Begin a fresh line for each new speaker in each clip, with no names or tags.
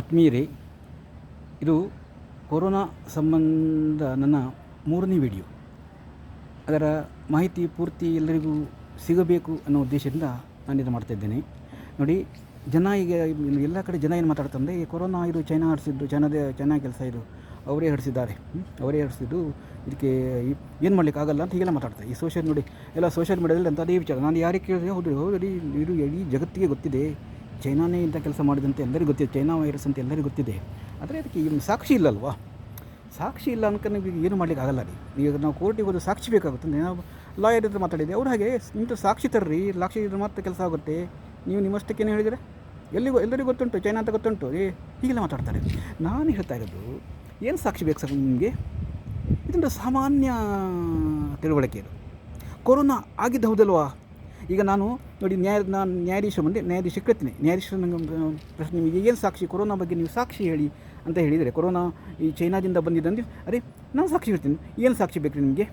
ಆತ್ಮೀಯರೇ, ಇದು ಕೊರೋನಾ ಸಂಬಂಧ ನನ್ನ ಮೂರನೇ ವಿಡಿಯೋ. ಅದರ ಮಾಹಿತಿ ಪೂರ್ತಿ ಎಲ್ಲರಿಗೂ ಸಿಗಬೇಕು ಅನ್ನೋ ಉದ್ದೇಶದಿಂದ ನಾನು ಇದು ಮಾಡ್ತಾಯಿದ್ದೇನೆ ನೋಡಿ, ಜನ ಈಗ ಎಲ್ಲ ಕಡೆ ಜನ ಏನು ಮಾತಾಡ್ತಂದರೆ ಈ ಕೊರೋನಾ ಇದು ಚೈನಾ ಹಡಿಸಿದ್ದು ಚೈನಾದೇ ಚೈನಾ ಕೆಲಸ ಇದು ಅವರೇ ಹಡಿಸಿದ್ದಾರೆ ಅವರೇ ಹಡಿಸಿದ್ದು ಇದಕ್ಕೆ ಏನು ಮಾಡ್ಲಿಕ್ಕೆ ಆಗಲ್ಲ ಅಂತ ಹೀಗೆಲ್ಲ ಮಾತಾಡ್ತಾರೆ ಈ ಸೋಷಿಯಲ್ ನೋಡಿ, ಎಲ್ಲ ಸೋಷಿಯಲ್ ಮೀಡಿಯಾದಲ್ಲಿ ಅಂತ ಅದೇ ವಿಚಾರ. ನಾನು ಯಾರಿಗೆ ಕೇಳಿದ್ರೆ, ಹೌದು ಹೌದು, ಇದು ಇಡೀ ಜಗತ್ತಿಗೆ ಗೊತ್ತಿದೆ. ಚೈನಾನೇ ಇಂಥ ಕೆಲಸ ಮಾಡಿದಂತೆ ಎಲ್ಲರಿಗೂ ಗೊತ್ತಿದೆ, ಚೈನಾ ವೈರಸ್ ಅಂತ ಎಲ್ಲರಿಗೂ ಗೊತ್ತಿದೆ. ಆದರೆ ಅದಕ್ಕೆ ಏನು ಸಾಕ್ಷಿ ಇಲ್ಲಲ್ವಾ? ಸಾಕ್ಷಿ ಇಲ್ಲ ಅನ್ಕ ನೀವು ಏನು ಮಾಡ್ಲಿಕ್ಕೆ ಆಗಲ್ಲ ರೀ ಈಗ ನಾವು ಕೋರ್ಟಿಗೆ ಹೋದ್ರೆ ಸಾಕ್ಷಿ ಬೇಕಾಗುತ್ತೆ ನಾವು ಲಾಯರ್ ಹತ್ರ ಮಾತಾಡಿದ್ದೆ ಅವ್ರು ಹಾಗೆ, ಇಂಥ ಸಾಕ್ಷಿ ತರ್ರಿ, ಸಾಕ್ಷಿ ಇದ್ರೆ ಮಾತ್ರ ಕೆಲಸ ಆಗುತ್ತೆ. ನೀವು ನಿಮ್ಮಷ್ಟಕ್ಕೇನು ಹೇಳಿದರೆ ಎಲ್ಲಿಗೂ, ಎಲ್ಲರಿಗೂ ಗೊತ್ತುಂಟು, ಚೈನಾ ಅಂತ ಗೊತ್ತುಂಟು. ಏ, ಹೀಗೆಲ್ಲ ಮಾತಾಡ್ತಾರೆ. ನಾನು ಹೇಳ್ತಾ ಇರೋದು, ಏನು ಸಾಕ್ಷಿ ಬೇಕು ಸರ್ ನಿಮಗೆ? ಇದೊಂದು ಸಾಮಾನ್ಯ ತಿಳುವಳಿಕೆ ಇದು. ಕೊರೋನಾ ಆಗಿದ್ದ ಹೌದಲ್ವಾ? ಈಗ ನಾನು ನೋಡಿ ನ್ಯಾಯ, ನಾನು ನ್ಯಾಯಾಧೀಶ ಮುಂದೆ ನ್ಯಾಯಾಧೀಶ ಕೇಳ್ತೀನಿ ನ್ಯಾಯಾಧೀಶ ನಂಗೆ ಪ್ರಶ್ನೆ ನಿಮಗೆ ಏನು ಸಾಕ್ಷಿ, ಕೊರೋನಾ ಬಗ್ಗೆ ನೀವು ಸಾಕ್ಷಿ ಹೇಳಿ ಅಂತ ಹೇಳಿದರೆ, ಕೊರೋನಾ ಈ ಚೈನಾದಿಂದ ಬಂದಿದೆ ಅಂದ್ರೆ, ಅರೆ, ನಾನು ಸಾಕ್ಷಿ ಹೇಳ್ತೀನಿ. ಏನು ಸಾಕ್ಷಿ ಬೇಕು ನಿಮಗೆ?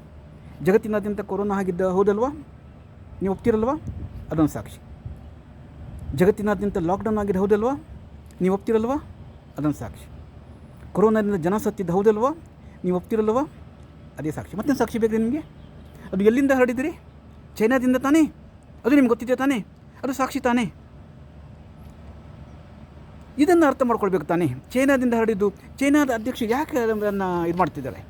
ಜಗತ್ತಿನಾದ್ಯಂತ ಕೊರೋನಾ ಆಗಿದ್ದ ಹೌದಲ್ವಾ? ನೀವು ಒಪ್ತಿರಲ್ವಾ? ಅದೊಂದು ಸಾಕ್ಷಿ. ಜಗತ್ತಿನಾದ್ಯಂತ ಲಾಕ್ಡೌನ್ ಆಗಿದೆ ಹೌದಲ್ವಾ? ನೀವು ಒಪ್ತಿರಲ್ವಾ? ಅದೊಂದು ಸಾಕ್ಷಿ. ಕೊರೋನಾದಿಂದ ಜನ ಸತ್ತಿದ್ದು ಹೌದಲ್ವಾ? ನೀವು ಒಪ್ತಿರಲ್ವಾ? ಅದೇ ಸಾಕ್ಷಿ. ಮತ್ತೊಂದು ಸಾಕ್ಷಿ ಬೇಕು ನಿಮಗೆ? ಅದು ಎಲ್ಲಿಂದ ಹರಡಿದಿರಿ? ಚೈನಾದಿಂದ ತಾನೇ? ಅದು ನಿಮ್ಗೆ ಗೊತ್ತಿದೆ ತಾನೇ? ಅದು ಸಾಕ್ಷಿ ತಾನೇ? ಇದನ್ನು ಅರ್ಥ ಮಾಡ್ಕೊಳ್ಬೇಕು ತಾನೇ? ಚೈನಾದಿಂದ ಹರಡಿದ್ದು, ಚೈನಾದ ಅಧ್ಯಕ್ಷ ಯಾಕೆ ಅದನ್ನು ಇದು ಮಾಡ್ತಿದ್ದಾರೆ?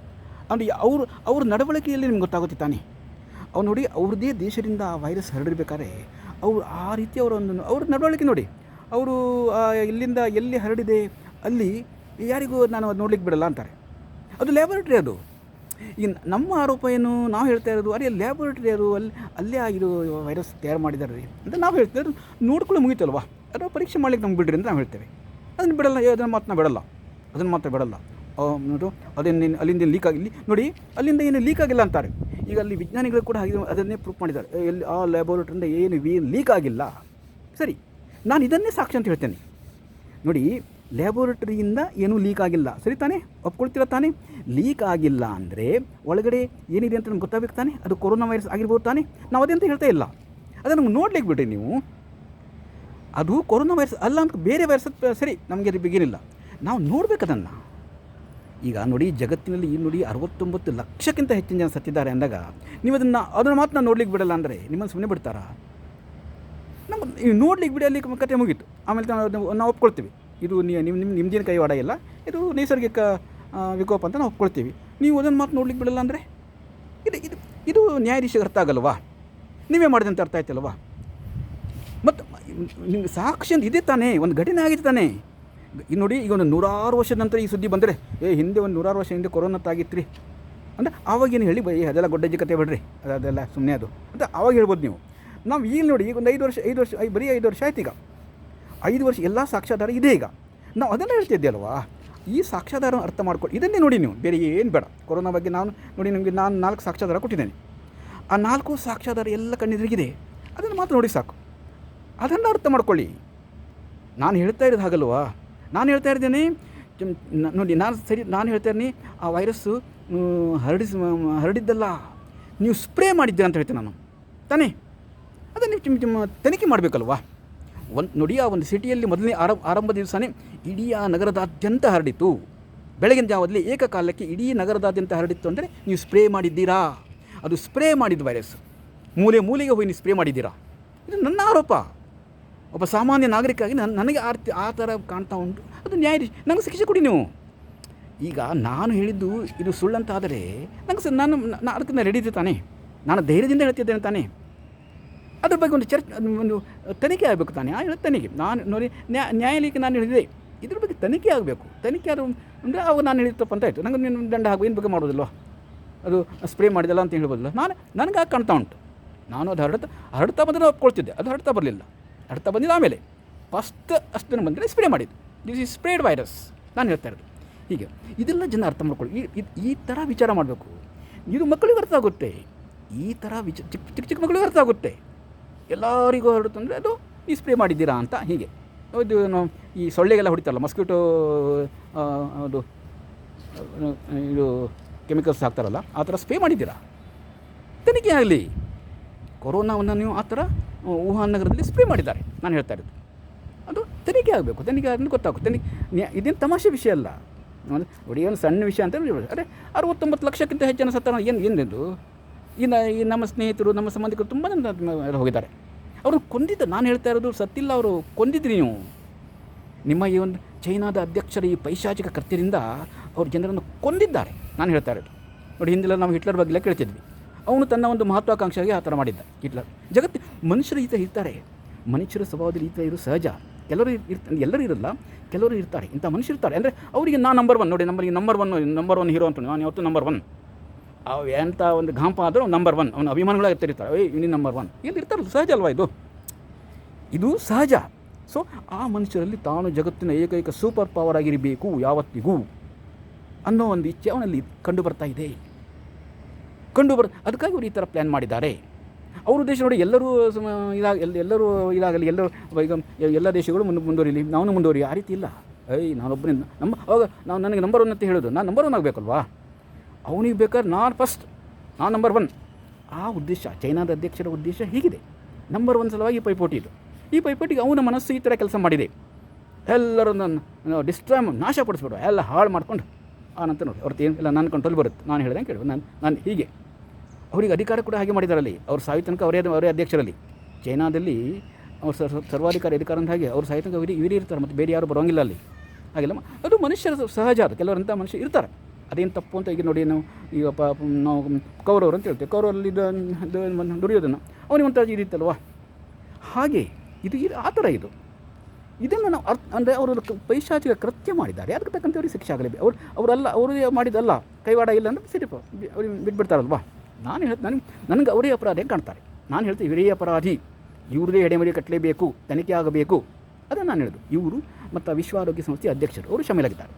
ಅಂದರೆ ಅವರು ಅವ್ರ ನಡವಳಿಕೆಯಲ್ಲಿ ನಿಮ್ಗೆ ಗೊತ್ತಾಗುತ್ತೆ ತಾನೇ? ಅವ್ರು ನೋಡಿ, ಅವ್ರದ್ದೇ ದೇಶದಿಂದ ಆ ವೈರಸ್ ಹರಡಿರ್ಬೇಕಾದ್ರೆ, ಅವರು ಆ ರೀತಿ ಅವರ ಒಂದು ಅವ್ರ ನಡವಳಿಕೆ ನೋಡಿ. ಅವರು ಇಲ್ಲಿಂದ ಎಲ್ಲಿ ಹರಡಿದೆ, ಅಲ್ಲಿ ಯಾರಿಗೂ ನಾನು ಅದು ನೋಡ್ಲಿಕ್ಕೆ ಬಿಡಲ್ಲ ಅಂತಾರೆ. ಅದು ಲ್ಯಾಬೊರೇಟ್ರಿ ಅದು. ಈಗ ನಮ್ಮ ಆರೋಪ ಏನು ನಾವು ಹೇಳ್ತಾ ಇರೋದು ಅರೆ ಲ್ಯಾಬೊರೇಟ್ರಿ ಅದು ಅಲ್ಲಿ, ಅಲ್ಲೇ ಆಗಿರೋ ವೈರಸ್ ತಯಾರು ಮಾಡಿದ್ದಾರೆ ರೀ ಅಂತ ನಾವು ಹೇಳ್ತೇವೆ ಅದು ನೋಡ್ಕೊಳ್ಳಿ ಮುಗಿತಲ್ವ? ಅದು ಪರೀಕ್ಷೆ ಮಾಡ್ಲಿಕ್ಕೆ ನಮ್ಗೆ ಬಿಡ್ರಿ ಅಂತ ನಾವು ಹೇಳ್ತೇವೆ. ಅದನ್ನು ಬಿಡಲ್ಲ ಅದನ್ನು ಮಾತ್ರ ಬಿಡಲ್ಲ. ಅದನ್ನು ಮಾತ್ರ ಬಿಡಲ್ಲ. ನೋಡು ಅದನ್ನೇನು ಅಲ್ಲಿಂದ ಲೀಕ್ ಆಗಿಲ್ಲ ನೋಡಿ, ಅಲ್ಲಿಂದ ಏನು ಲೀಕ್ ಆಗಿಲ್ಲ ಅಂತಾರೆ. ಈಗ ಅಲ್ಲಿ ವಿಜ್ಞಾನಿಗಳು ಕೂಡ ಹಾಗೆ ಅದನ್ನೇ ಪ್ರೂಫ್ ಮಾಡಿದ್ದಾರೆ. ಎಲ್ಲಿ, ಆ ಲ್ಯಾಬೊರೇಟ್ರಿಂದ ಏನು ಲೀಕ್ ಆಗಿಲ್ಲ? ಸರಿ, ನಾನು ಇದನ್ನೇ ಸಾಕ್ಷಿ ಅಂತ ಹೇಳ್ತೇನೆ. ನೋಡಿ ಲ್ಯಾಬೋರೇಟರಿಯಿಂದ ಏನೂ ಲೀಕ್ ಆಗಿಲ್ಲ. ಸರಿ ತಾನೆ? ಒಪ್ಕೊಳ್ತೀರ ತಾನೆ? ಲೀಕ್ ಆಗಿಲ್ಲ ಅಂದರೆ ಒಳಗಡೆ ಏನಿದೆ ಅಂತ ನಮ್ಗೆ ಗೊತ್ತಾಗಬೇಕು ತಾನೆ? ಅದು ಕೊರೋನಾ ವೈರಸ್ ಆಗಿರ್ಬೋದು ತಾನೆ? ನಾವು ಅದೇ ಅಂತ ಹೇಳ್ತಾ ಇಲ್ಲ. ಅದನ್ನು ನಮ್ಗೆ ನೋಡ್ಲಿಕ್ಕೆ ಬಿಡಿ ನೀವು. ಅದು ಕೊರೋನಾ ವೈರಸ್ ಅಲ್ಲ ಅಂತ ಬೇರೆ ವೈರಸ್ ಸರಿ, ನಮಗೆ ಅದು ಬಿಗಿನಿಲ್ಲ ನಾವು ನೋಡ್ಬೇಕು ಅದನ್ನು. ಈಗ ನೋಡಿ, ಜಗತ್ತಿನಲ್ಲಿ ಈ ನೋಡಿ ಅರವತ್ತೊಂಬತ್ತು ಲಕ್ಷಕ್ಕಿಂತ ಹೆಚ್ಚಿನ ಜನ ಸತ್ತಿದ್ದಾರೆ ಅಂದಾಗ ನೀವು ಅದನ್ನು ಅದನ್ನು ಮಾತ್ರ ನೋಡ್ಲಿಕ್ಕೆ ಬಿಡಲ್ಲ ಅಂದರೆ ನಿಮ್ಮನ್ನು ಸುಮ್ಮನೆ ಬಿಡ್ತಾರಾ? ನಮ್ಮ ನೋಡ್ಲಿಕ್ಕೆ ಬಿಡಿ ಅಲ್ಲಿ ಕತೆ ಮುಗೀತು. ಆಮೇಲೆ ನಾವು ಒಪ್ಕೊಳ್ತೀವಿ. ಇದು ನಿಮ್ಮ ನಿಮ್ಮ ನಿಮ್ಮದೇನು ಕೈವಾಡ ಇಲ್ಲ, ಇದು ನೈಸರ್ಗಿಕ ವಿಕೋಪ ಅಂತ ನಾವು ಒಪ್ಕೊಳ್ತೀವಿ. ನೀವು ಅದನ್ನು ಮಾತು ನೋಡ್ಲಿಕ್ಕೆ ಬಿಡಲ್ಲ ಅಂದರೆ ಇದು ಇದು ಇದು ನ್ಯಾಯಾಧೀಶಗೆ ಅರ್ಥ ಆಗಲ್ವಾ? ನೀವೇ ಮಾಡಿದಂತ ಅರ್ಥ ಆಯ್ತಲ್ವಾ? ಮತ್ತು ನಿಮ್ಗೆ ಸಾಕ್ಷಿ ಅಂತ ಇದೆ ತಾನೇ, ಒಂದು ಘಟನೆ ಆಗಿದೆ ತಾನೇ. ಈಗ ನೋಡಿ, ಈಗ ಒಂದು ನೂರಾರು ವರ್ಷದ ನಂತರ ಈ ಸುದ್ದಿ ಬಂದರೆ, ಏ, ಹಿಂದೆ ಒಂದು ನೂರಾರು ವರ್ಷ ಹಿಂದೆ ಕೊರೋನಾ ತಾಗಿತ್ತು ರೀ ಅಂದರೆ ಆವಾಗೇನು ಹೇಳಿ, ಬೈ, ಅದೆಲ್ಲ ಗೊಡ್ಡಜ್ಜಿ ಕತೆ ಬಿಡ್ರಿ. ಅದು ಅದೆಲ್ಲ ಸುಮ್ಮನೆ ಅದು. ಅಂತ ಆವಾಗ ಹೇಳ್ಬೋದು ನೀವು. ನಾವು ಈಗ ನೋಡಿ, ಈಗ ಒಂದು ಐದು ವರ್ಷ ಐದು ವರ್ಷ ಬರೀ ಐದು ವರ್ಷ ಆಯ್ತು ಈಗ. ಐದು ವರ್ಷ ಎಲ್ಲ ಸಾಕ್ಷ್ಯಾಧಾರ ಇದೆ ಈಗ. ನಾವು ಅದನ್ನು ಹೇಳ್ತಿದ್ದೆ ಅಲ್ವಾ ಈ ಸಾಕ್ಷ್ಯಾಧಾರ ಅರ್ಥ ಮಾಡ್ಕೊಳ್ಳಿ ಇದನ್ನೇ ನೋಡಿ ನೀವು, ಬೇರೆ ಏನು ಬೇಡ. ಕೊರೋನಾ ಬಗ್ಗೆ ನಾನು ನೋಡಿ ನಿಮಗೆ ನಾನು ನಾಲ್ಕು ಸಾಕ್ಷಾಧಾರ ಕೊಟ್ಟಿದ್ದೇನೆ. ಆ ನಾಲ್ಕು ಸಾಕ್ಷ್ಯಾಧಾರ ಎಲ್ಲ ಕಣ್ಣೆದುರಿಗಿದೆ. ಅದನ್ನು ಮಾತ್ರ ನೋಡಿ ಸಾಕು. ಅದನ್ನು ಅರ್ಥ ಮಾಡ್ಕೊಳ್ಳಿ. ನಾನು ಹೇಳ್ತಾ ಇರೋದು ಹಾಗಲ್ವಾ? ನಾನು ಹೇಳ್ತಾ ಇದ್ದೇನೆ ನೋಡಿ ನಾನು ಸರಿ, ನಾನು ಹೇಳ್ತಾ ಆ ವೈರಸ್ಸು ಹರಡಿಸ್, ಹರಡಿದ್ದಲ್ಲ. ನೀವು ಸ್ಪ್ರೇ ಮಾಡಿದ್ದೀರ ಅಂತ ಹೇಳ್ತೇನೆ ನಾನು. ತಾನೇ? ಅದನ್ನು ನೀವು ತನಿಖೆ ಮಾಡಬೇಕಲ್ವಾ? ಒಂದು ನೋಡಿ ಆ ಒಂದು ಸಿಟಿಯಲ್ಲಿ ಮೊದಲನೇ ಆರಂಭ ಆರಂಭ ದಿವಸನೇ ಇಡೀ ನಗರದಾದ್ಯಂತ ಹರಡಿತು. ಬೆಳಗಿನ ಜಾವದಲ್ಲಿ ಏಕಕಾಲಕ್ಕೆ ಇಡೀ ನಗರದಾದ್ಯಂತ ಹರಡಿತ್ತು ಅಂದರೆ ನೀವು ಸ್ಪ್ರೇ ಮಾಡಿದ್ದೀರಾ? ಅದು ಸ್ಪ್ರೇ ಮಾಡಿದ ವೈರಸ್ ಮೂಲೆ ಮೂಲೆಗೆ ಹೋಗಿ ನೀವು ಸ್ಪ್ರೇ ಮಾಡಿದ್ದೀರಾ? ಇದು ನನ್ನ ಆರೋಪ. ಒಬ್ಬ ಸಾಮಾನ್ಯ ನಾಗರಿಕಾಗಿ ನನ್ನ ನನಗೆ ಆ ರೀತಿ ಆ ಥರ ಕಾಣ್ತಾ ಉಂಟು. ಅದು ನ್ಯಾಯ ನನಗೆ ಶಿಕ್ಷೆ ಕೊಡಿ ನೀವು. ಈಗ ನಾನು ಹೇಳಿದ್ದು ಇದು ಸುಳ್ಳಂತಾದರೆ ನಂಗೆ ಸ ನಾನು ನಾನು ಅದಕ್ಕೆ ರೆಡಿ ತಾನೆ. ನಾನು ಧೈರ್ಯದಿಂದ ಹೇಳ್ತಿದ್ದೇನೆ ತಾನೇ. ಅದ್ರ ಬಗ್ಗೆ ಒಂದು ಚರ್ಚೆ, ಒಂದು ತನಿಖೆ ಆಗಬೇಕು ತಾನೇ? ಆ ತನಿಖೆ. ನಾನು ನೋಡಿ, ನ್ಯಾ, ನ್ಯಾಯಾಲಯಕ್ಕೆ ನಾನು ಹೇಳಿದೆ ಇದ್ರ ಬಗ್ಗೆ ತನಿಖೆ ಆಗಬೇಕು. ತನಿಖೆ ಆದರೂ ಅಂದರೆ ಅವಾಗ ನಾನು ಹೇಳಿದ ತಪ್ಪು ಅಂತ ಆಯಿತು. ನನಗೆ ನೀನು ದಂಡ ಹಾಕು ಏನು ಬಗ್ಗೆ ಮಾಡೋದಿಲ್ಲ ಅದು ಸ್ಪ್ರೇ ಮಾಡಿದಲ್ಲ ಅಂತ ಹೇಳ್ಬೋದಲ್ಲ? ನಾನು, ನನಗೆ ಆಗ ಕಾಣ್ತಾ ಉಂಟು. ನಾನು ಅದು ಹರಡ್ತಾ ಹರಡ್ತಾ ಬಂದರೆ ಒಪ್ಕೊಳ್ತಿದ್ದೆ. ಅದು ಹರಡ್ತಾ ಬರಲಿಲ್ಲ. ಹರಡ್ತಾ ಬಂದಿದ್ದು ಆಮೇಲೆ. ಫಸ್ಟ್ ಅಷ್ಟನ್ನು ಬಂದರೆ ಸ್ಪ್ರೇ ಮಾಡಿದ್ದು. ದಿಸ್ ಇಸ್ ಸ್ಪ್ರೇಡ್ ವೈರಸ್ ನಾನು ಹೇಳ್ತಾ ಇರೋದು. ಹೀಗೆ. ಇದೆಲ್ಲ ಜನ ಅರ್ಥ ಮಾಡ್ಕೊಳ್ಳಿ. ಈ ಈ ಥರ ವಿಚಾರ ಮಾಡಬೇಕು. ಇದು ಮಕ್ಕಳಿಗೆ ಅರ್ಥ ಆಗುತ್ತೆ. ಈ ಥರ ವಿಚ, ಚಿಕ್ಕ ಚಿಕ್ಕ ಚಿಕ್ಕ ಮಕ್ಕಳಿಗೆ ಅರ್ಥ ಆಗುತ್ತೆ. ಎಲ್ಲರಿಗೂ ಅಂದರೆ ಅದು ಈ ಸ್ಪ್ರೇ ಮಾಡಿದ್ದೀರಾ ಅಂತ ಹೀಗೆ. ಇದು ಈ ಸೊಳ್ಳೆಗೆಲ್ಲ ಹೊಡಿತಾರಲ್ಲ ಮಸ್ಕಿಟೋ ಅದು, ಇದು ಕೆಮಿಕಲ್ಸ್ ಹಾಕ್ತಾರಲ್ಲ, ಆ ಥರ ಸ್ಪ್ರೇ ಮಾಡಿದ್ದೀರಾ? ತನಿಖೆ ಆಗಲಿ. ಕೊರೋನಾವನ್ನು ನೀವು ಆ ಥರ ವುಹಾನ್ ನಗರದಲ್ಲಿ ಸ್ಪ್ರೇ ಮಾಡಿದ್ದಾರೆ, ನಾನು ಹೇಳ್ತಾ ಇರೋದು. ಅದು ತನಿಖೆ ಆಗಬೇಕು, ತನಿಖೆ ಆದ್ಮೇಲೆ ಗೊತ್ತಾಗುತ್ತೆ. ತನಿಖೆ ಇದೇನು ತಮಾಷೆ ವಿಷಯ ಅಲ್ಲ. ನೋಡಿ ಸಣ್ಣ ವಿಷಯ ಅಂತ ಅರೆ, ಅರವತ್ತೊಂಬತ್ತು ಲಕ್ಷಕ್ಕಿಂತ ಹೆಚ್ಚಿನ ಸತ್ತಾರ, ಏನು ಏನಿದು ಇನ್ನು ಈ ನಮ್ಮ ಸ್ನೇಹಿತರು, ನಮ್ಮ ಸಂಬಂಧಿಕರು ತುಂಬ ನನ್ನ ಹೋಗಿದ್ದಾರೆ. ಅವರು ಕೊಂದಿದ್ದು, ನಾನು ಹೇಳ್ತಾ ಇರೋದು ಸತ್ತಿಲ್ಲ ಅವರು ಕೊಂದಿದ್ರಿ ನೀವು. ನಿಮ್ಮ ಈ ಒಂದು ಚೈನಾದ ಅಧ್ಯಕ್ಷರ ಈ ಪೈಶಾಚಿಕ ಕೃತ್ಯದಿಂದ ಅವರು ಜನರನ್ನು ಕೊಂದಿದ್ದಾರೆ. ನಾನು ಹೇಳ್ತಾ ಇರೋದು. ನೋಡಿ, ಹಿಂದೆಲ್ಲ ನಾವು ಹಿಟ್ಲರ್ ಬಗ್ಗೆ ಕೇಳ್ತಿದ್ವಿ. ಅವನು ತನ್ನ ಒಂದು ಮಹತ್ವಾಕಾಂಕ್ಷೆಗೆ ಆ ಥರ ಮಾಡಿದ್ದ ಹಿಟ್ಲರ್. ಜಗತ್ತು ಮನುಷ್ಯರು ಈತ ಇರ್ತಾರೆ. ಮನುಷ್ಯರ ಸ್ವಭಾವದಲ್ಲಿ ಈ ಥರ ಇರೋ ಸಹಜ. ಕೆಲವರು ಇರ್ತಾರೆ ಎಲ್ಲರೂ ಇರಲ್ಲ, ಕೆಲವರು ಇರ್ತಾರೆ. ಇಂಥ ಮನುಷ್ಯರು ಇರ್ತಾರೆ. ಅಂದರೆ ಅವರಿಗೆ ನಾ ನಂಬರ್ ಒನ್ ನೋಡಿ, ನಮ್ಮಲ್ಲಿ number one number one hero ಅಂತ. ನಾನು ಯಾವತ್ತೂ ನಂಬರ್ ಒನ್ ಅವು ಎಂಥ ಒಂದು ಘಾಂಪ ಆದರೂ ನಂಬರ್ ಒನ್ ಅವನ ಅಭಿಮಾನಿಗಳಾಗಿ ತೆರೀತಾರೆ. ಏಯ್ ಇವನಿ ನಂಬರ್ ಒನ್ ಇಲ್ಲಿ ಇರ್ತಾರಲ್ಲ, ಸಹಜ ಅಲ್ವಾ ಇದು? ಇದು ಸಹಜ. ಸೊ ಆ ಮನುಷ್ಯರಲ್ಲಿ ತಾನು ಜಗತ್ತಿನ ಏಕೈಕ ಸೂಪರ್ ಪವರ್ ಆಗಿರಬೇಕು ಯಾವತ್ತಿಗೂ ಅನ್ನೋ ಒಂದು ಇಚ್ಛೆ ಅವನಲ್ಲಿ ಕಂಡು ಬರ್ತಾ ಇದೆ. ಕಂಡು ಬರ್ ಅದಕ್ಕಾಗಿ ಅವರು ಈ ಥರ ಪ್ಲ್ಯಾನ್ ಮಾಡಿದ್ದಾರೆ. ಅವ್ರ ದೇಶ ನೋಡಿ ಎಲ್ಲರೂ ಇದಾಗ ಎಲ್ಲ ಎಲ್ಲರೂ ಇದಾಗಲಿ, ಎಲ್ಲರೂ ಈಗ ಎಲ್ಲ ದೇಶಗಳು ಮುಂದೆ, ಮುಂದುವರಿಲಿ ನಾವು ಮುಂದುವರಿ ಆ ರೀತಿ ಇಲ್ಲ. ಏಯ್ ನಾನೊಬ್ಬನೇ ನಮ್ಮ, ಅವಾಗ ನಾವು ನನಗೆ ನಂಬರ್ ಒನ್ ಅಂತ ಹೇಳೋದು, ನಾನು ನಂಬರ್ ಒನ್ ಆಗಬೇಕಲ್ವಾ? ಅವನಿಗೆ ಬೇಕಾದ್ರೆ ನಾನು ಫಸ್ಟ್ ನಾನು ನಂಬರ್ ಒನ್ ಆ ಉದ್ದೇಶ, ಚೈನಾದ ಅಧ್ಯಕ್ಷರ ಉದ್ದೇಶ ಹೀಗಿದೆ. ನಂಬರ್ ಒನ್ ಸಲುವಾಗಿ ಪೈಪೋಟಿ ಇದು. ಈ ಪೈಪೋಟಿಗೆ ಅವನ ಮನಸ್ಸು ಈ ಥರ ಕೆಲಸ ಮಾಡಿದೆ. ಎಲ್ಲರೂ ನನ್ನ ನಾಶ ನಾಶಪಡಿಸ್ಬಿಡು ಎಲ್ಲ ಹಾಳು ಮಾಡ್ಕೊಂಡು. ಆ ನಂತರ ನೋಡಿ, ಅವ್ರದ್ದು ಏನು ಇಲ್ಲ, ನನ್ನ ಕಂಟ್ರೋಲ್ ಬರುತ್ತೆ. ನಾನು ಹೇಳ್ದಂಗೆ ಕೇಳು. ನಾನು ನಾನು ಹೀಗೆ. ಅವರಿಗೆ ಅಧಿಕಾರ ಕೂಡ ಹಾಗೆ ಮಾಡಿದಾರಲ್ಲಿ. ಅವ್ರು ಸಾಯಿ ತನಕ ಅವರೇ ಅವರೇ ಅಧ್ಯಕ್ಷರಲ್ಲಿ. ಚೈನಾದಲ್ಲಿ ಅವ್ರು ಸರ್ ಸರ್ವಾಧಿಕಾರಿ ಅಧಿಕಾರ ಅಂತ ಹಾಗೆ ಅವ್ರು ಸಾಯಿ ತನಕ ಇವರೇ ಇರ್ತಾರೆ. ಮತ್ತು ಬೇರೆ ಯಾರು ಬರೋಂಗಿಲ್ಲ ಅಲ್ಲಿ. ಹಾಗೆಲ್ಲ ಅದು ಮನುಷ್ಯರ ಸಹಜ ಅದು. ಕೆಲವರಂಥ ಮನುಷ್ಯರು ಇರ್ತಾರೆ. ಅದೇನು ತಪ್ಪು ಅಂತ ಈಗ ನೋಡಿ ನಾವು ಈಗ ಪ ನಾವು ಕೌರವರು ಅಂತ ಹೇಳ್ತೇವೆ. ಕೌರವರಲ್ಲಿ ದುಡಿಯೋದನ್ನು ಅವನಿಗೆ ಒಂಥರ ಇದಿತ್ತಲ್ವಾ ಹಾಗೆ, ಇದು ಇದು ಆ ಥರ ಇದು. ಇದನ್ನು ನಾವು ಅರ್ಥ ಅಂದರೆ ಅವರು ಪೈಶಾಚಿಕ ಕೃತ್ಯ ಮಾಡಿದ್ದಾರೆ. ಅದಕ್ಕೆ ತಕ್ಕಂತೆ ಅವ್ರಿಗೆ ಶಿಕ್ಷೆ ಆಗಲೇಬೇಕು ಅವ್ರು ಅವರಲ್ಲ ಅವರು ಮಾಡಿದಲ್ಲ ಕೈವಾಡ ಇಲ್ಲ ಅಂದರೆ ಸರಿ ಅವ್ರಿಗೆ ಬಿಟ್ಬಿಡ್ತಾರಲ್ವಾ? ನಾನು ಹೇಳ್ತೀನಿ ನನಗೆ ನನಗೆ ಅವರೇ ಅಪರಾಧಿ ಕಾಣ್ತಾರೆ? ನಾನು ಹೇಳ್ತೀನಿ, ಇವರೇ ಅಪರಾಧಿ. ಇವ್ರದೇ ಎಡೆಮರಿ ಕಟ್ಟಲೇಬೇಕು ತನಿಖೆ ಆಗಬೇಕು. ಅದನ್ನು ನಾನು ಹೇಳೋದು. ಇವರು ಮತ್ತು ವಿಶ್ವ ಆರೋಗ್ಯ ಸಂಸ್ಥೆಯ ಅಧ್ಯಕ್ಷರು. ಅವರು ಶಾಮೀಲಾಗಿದ್ದಾರೆ.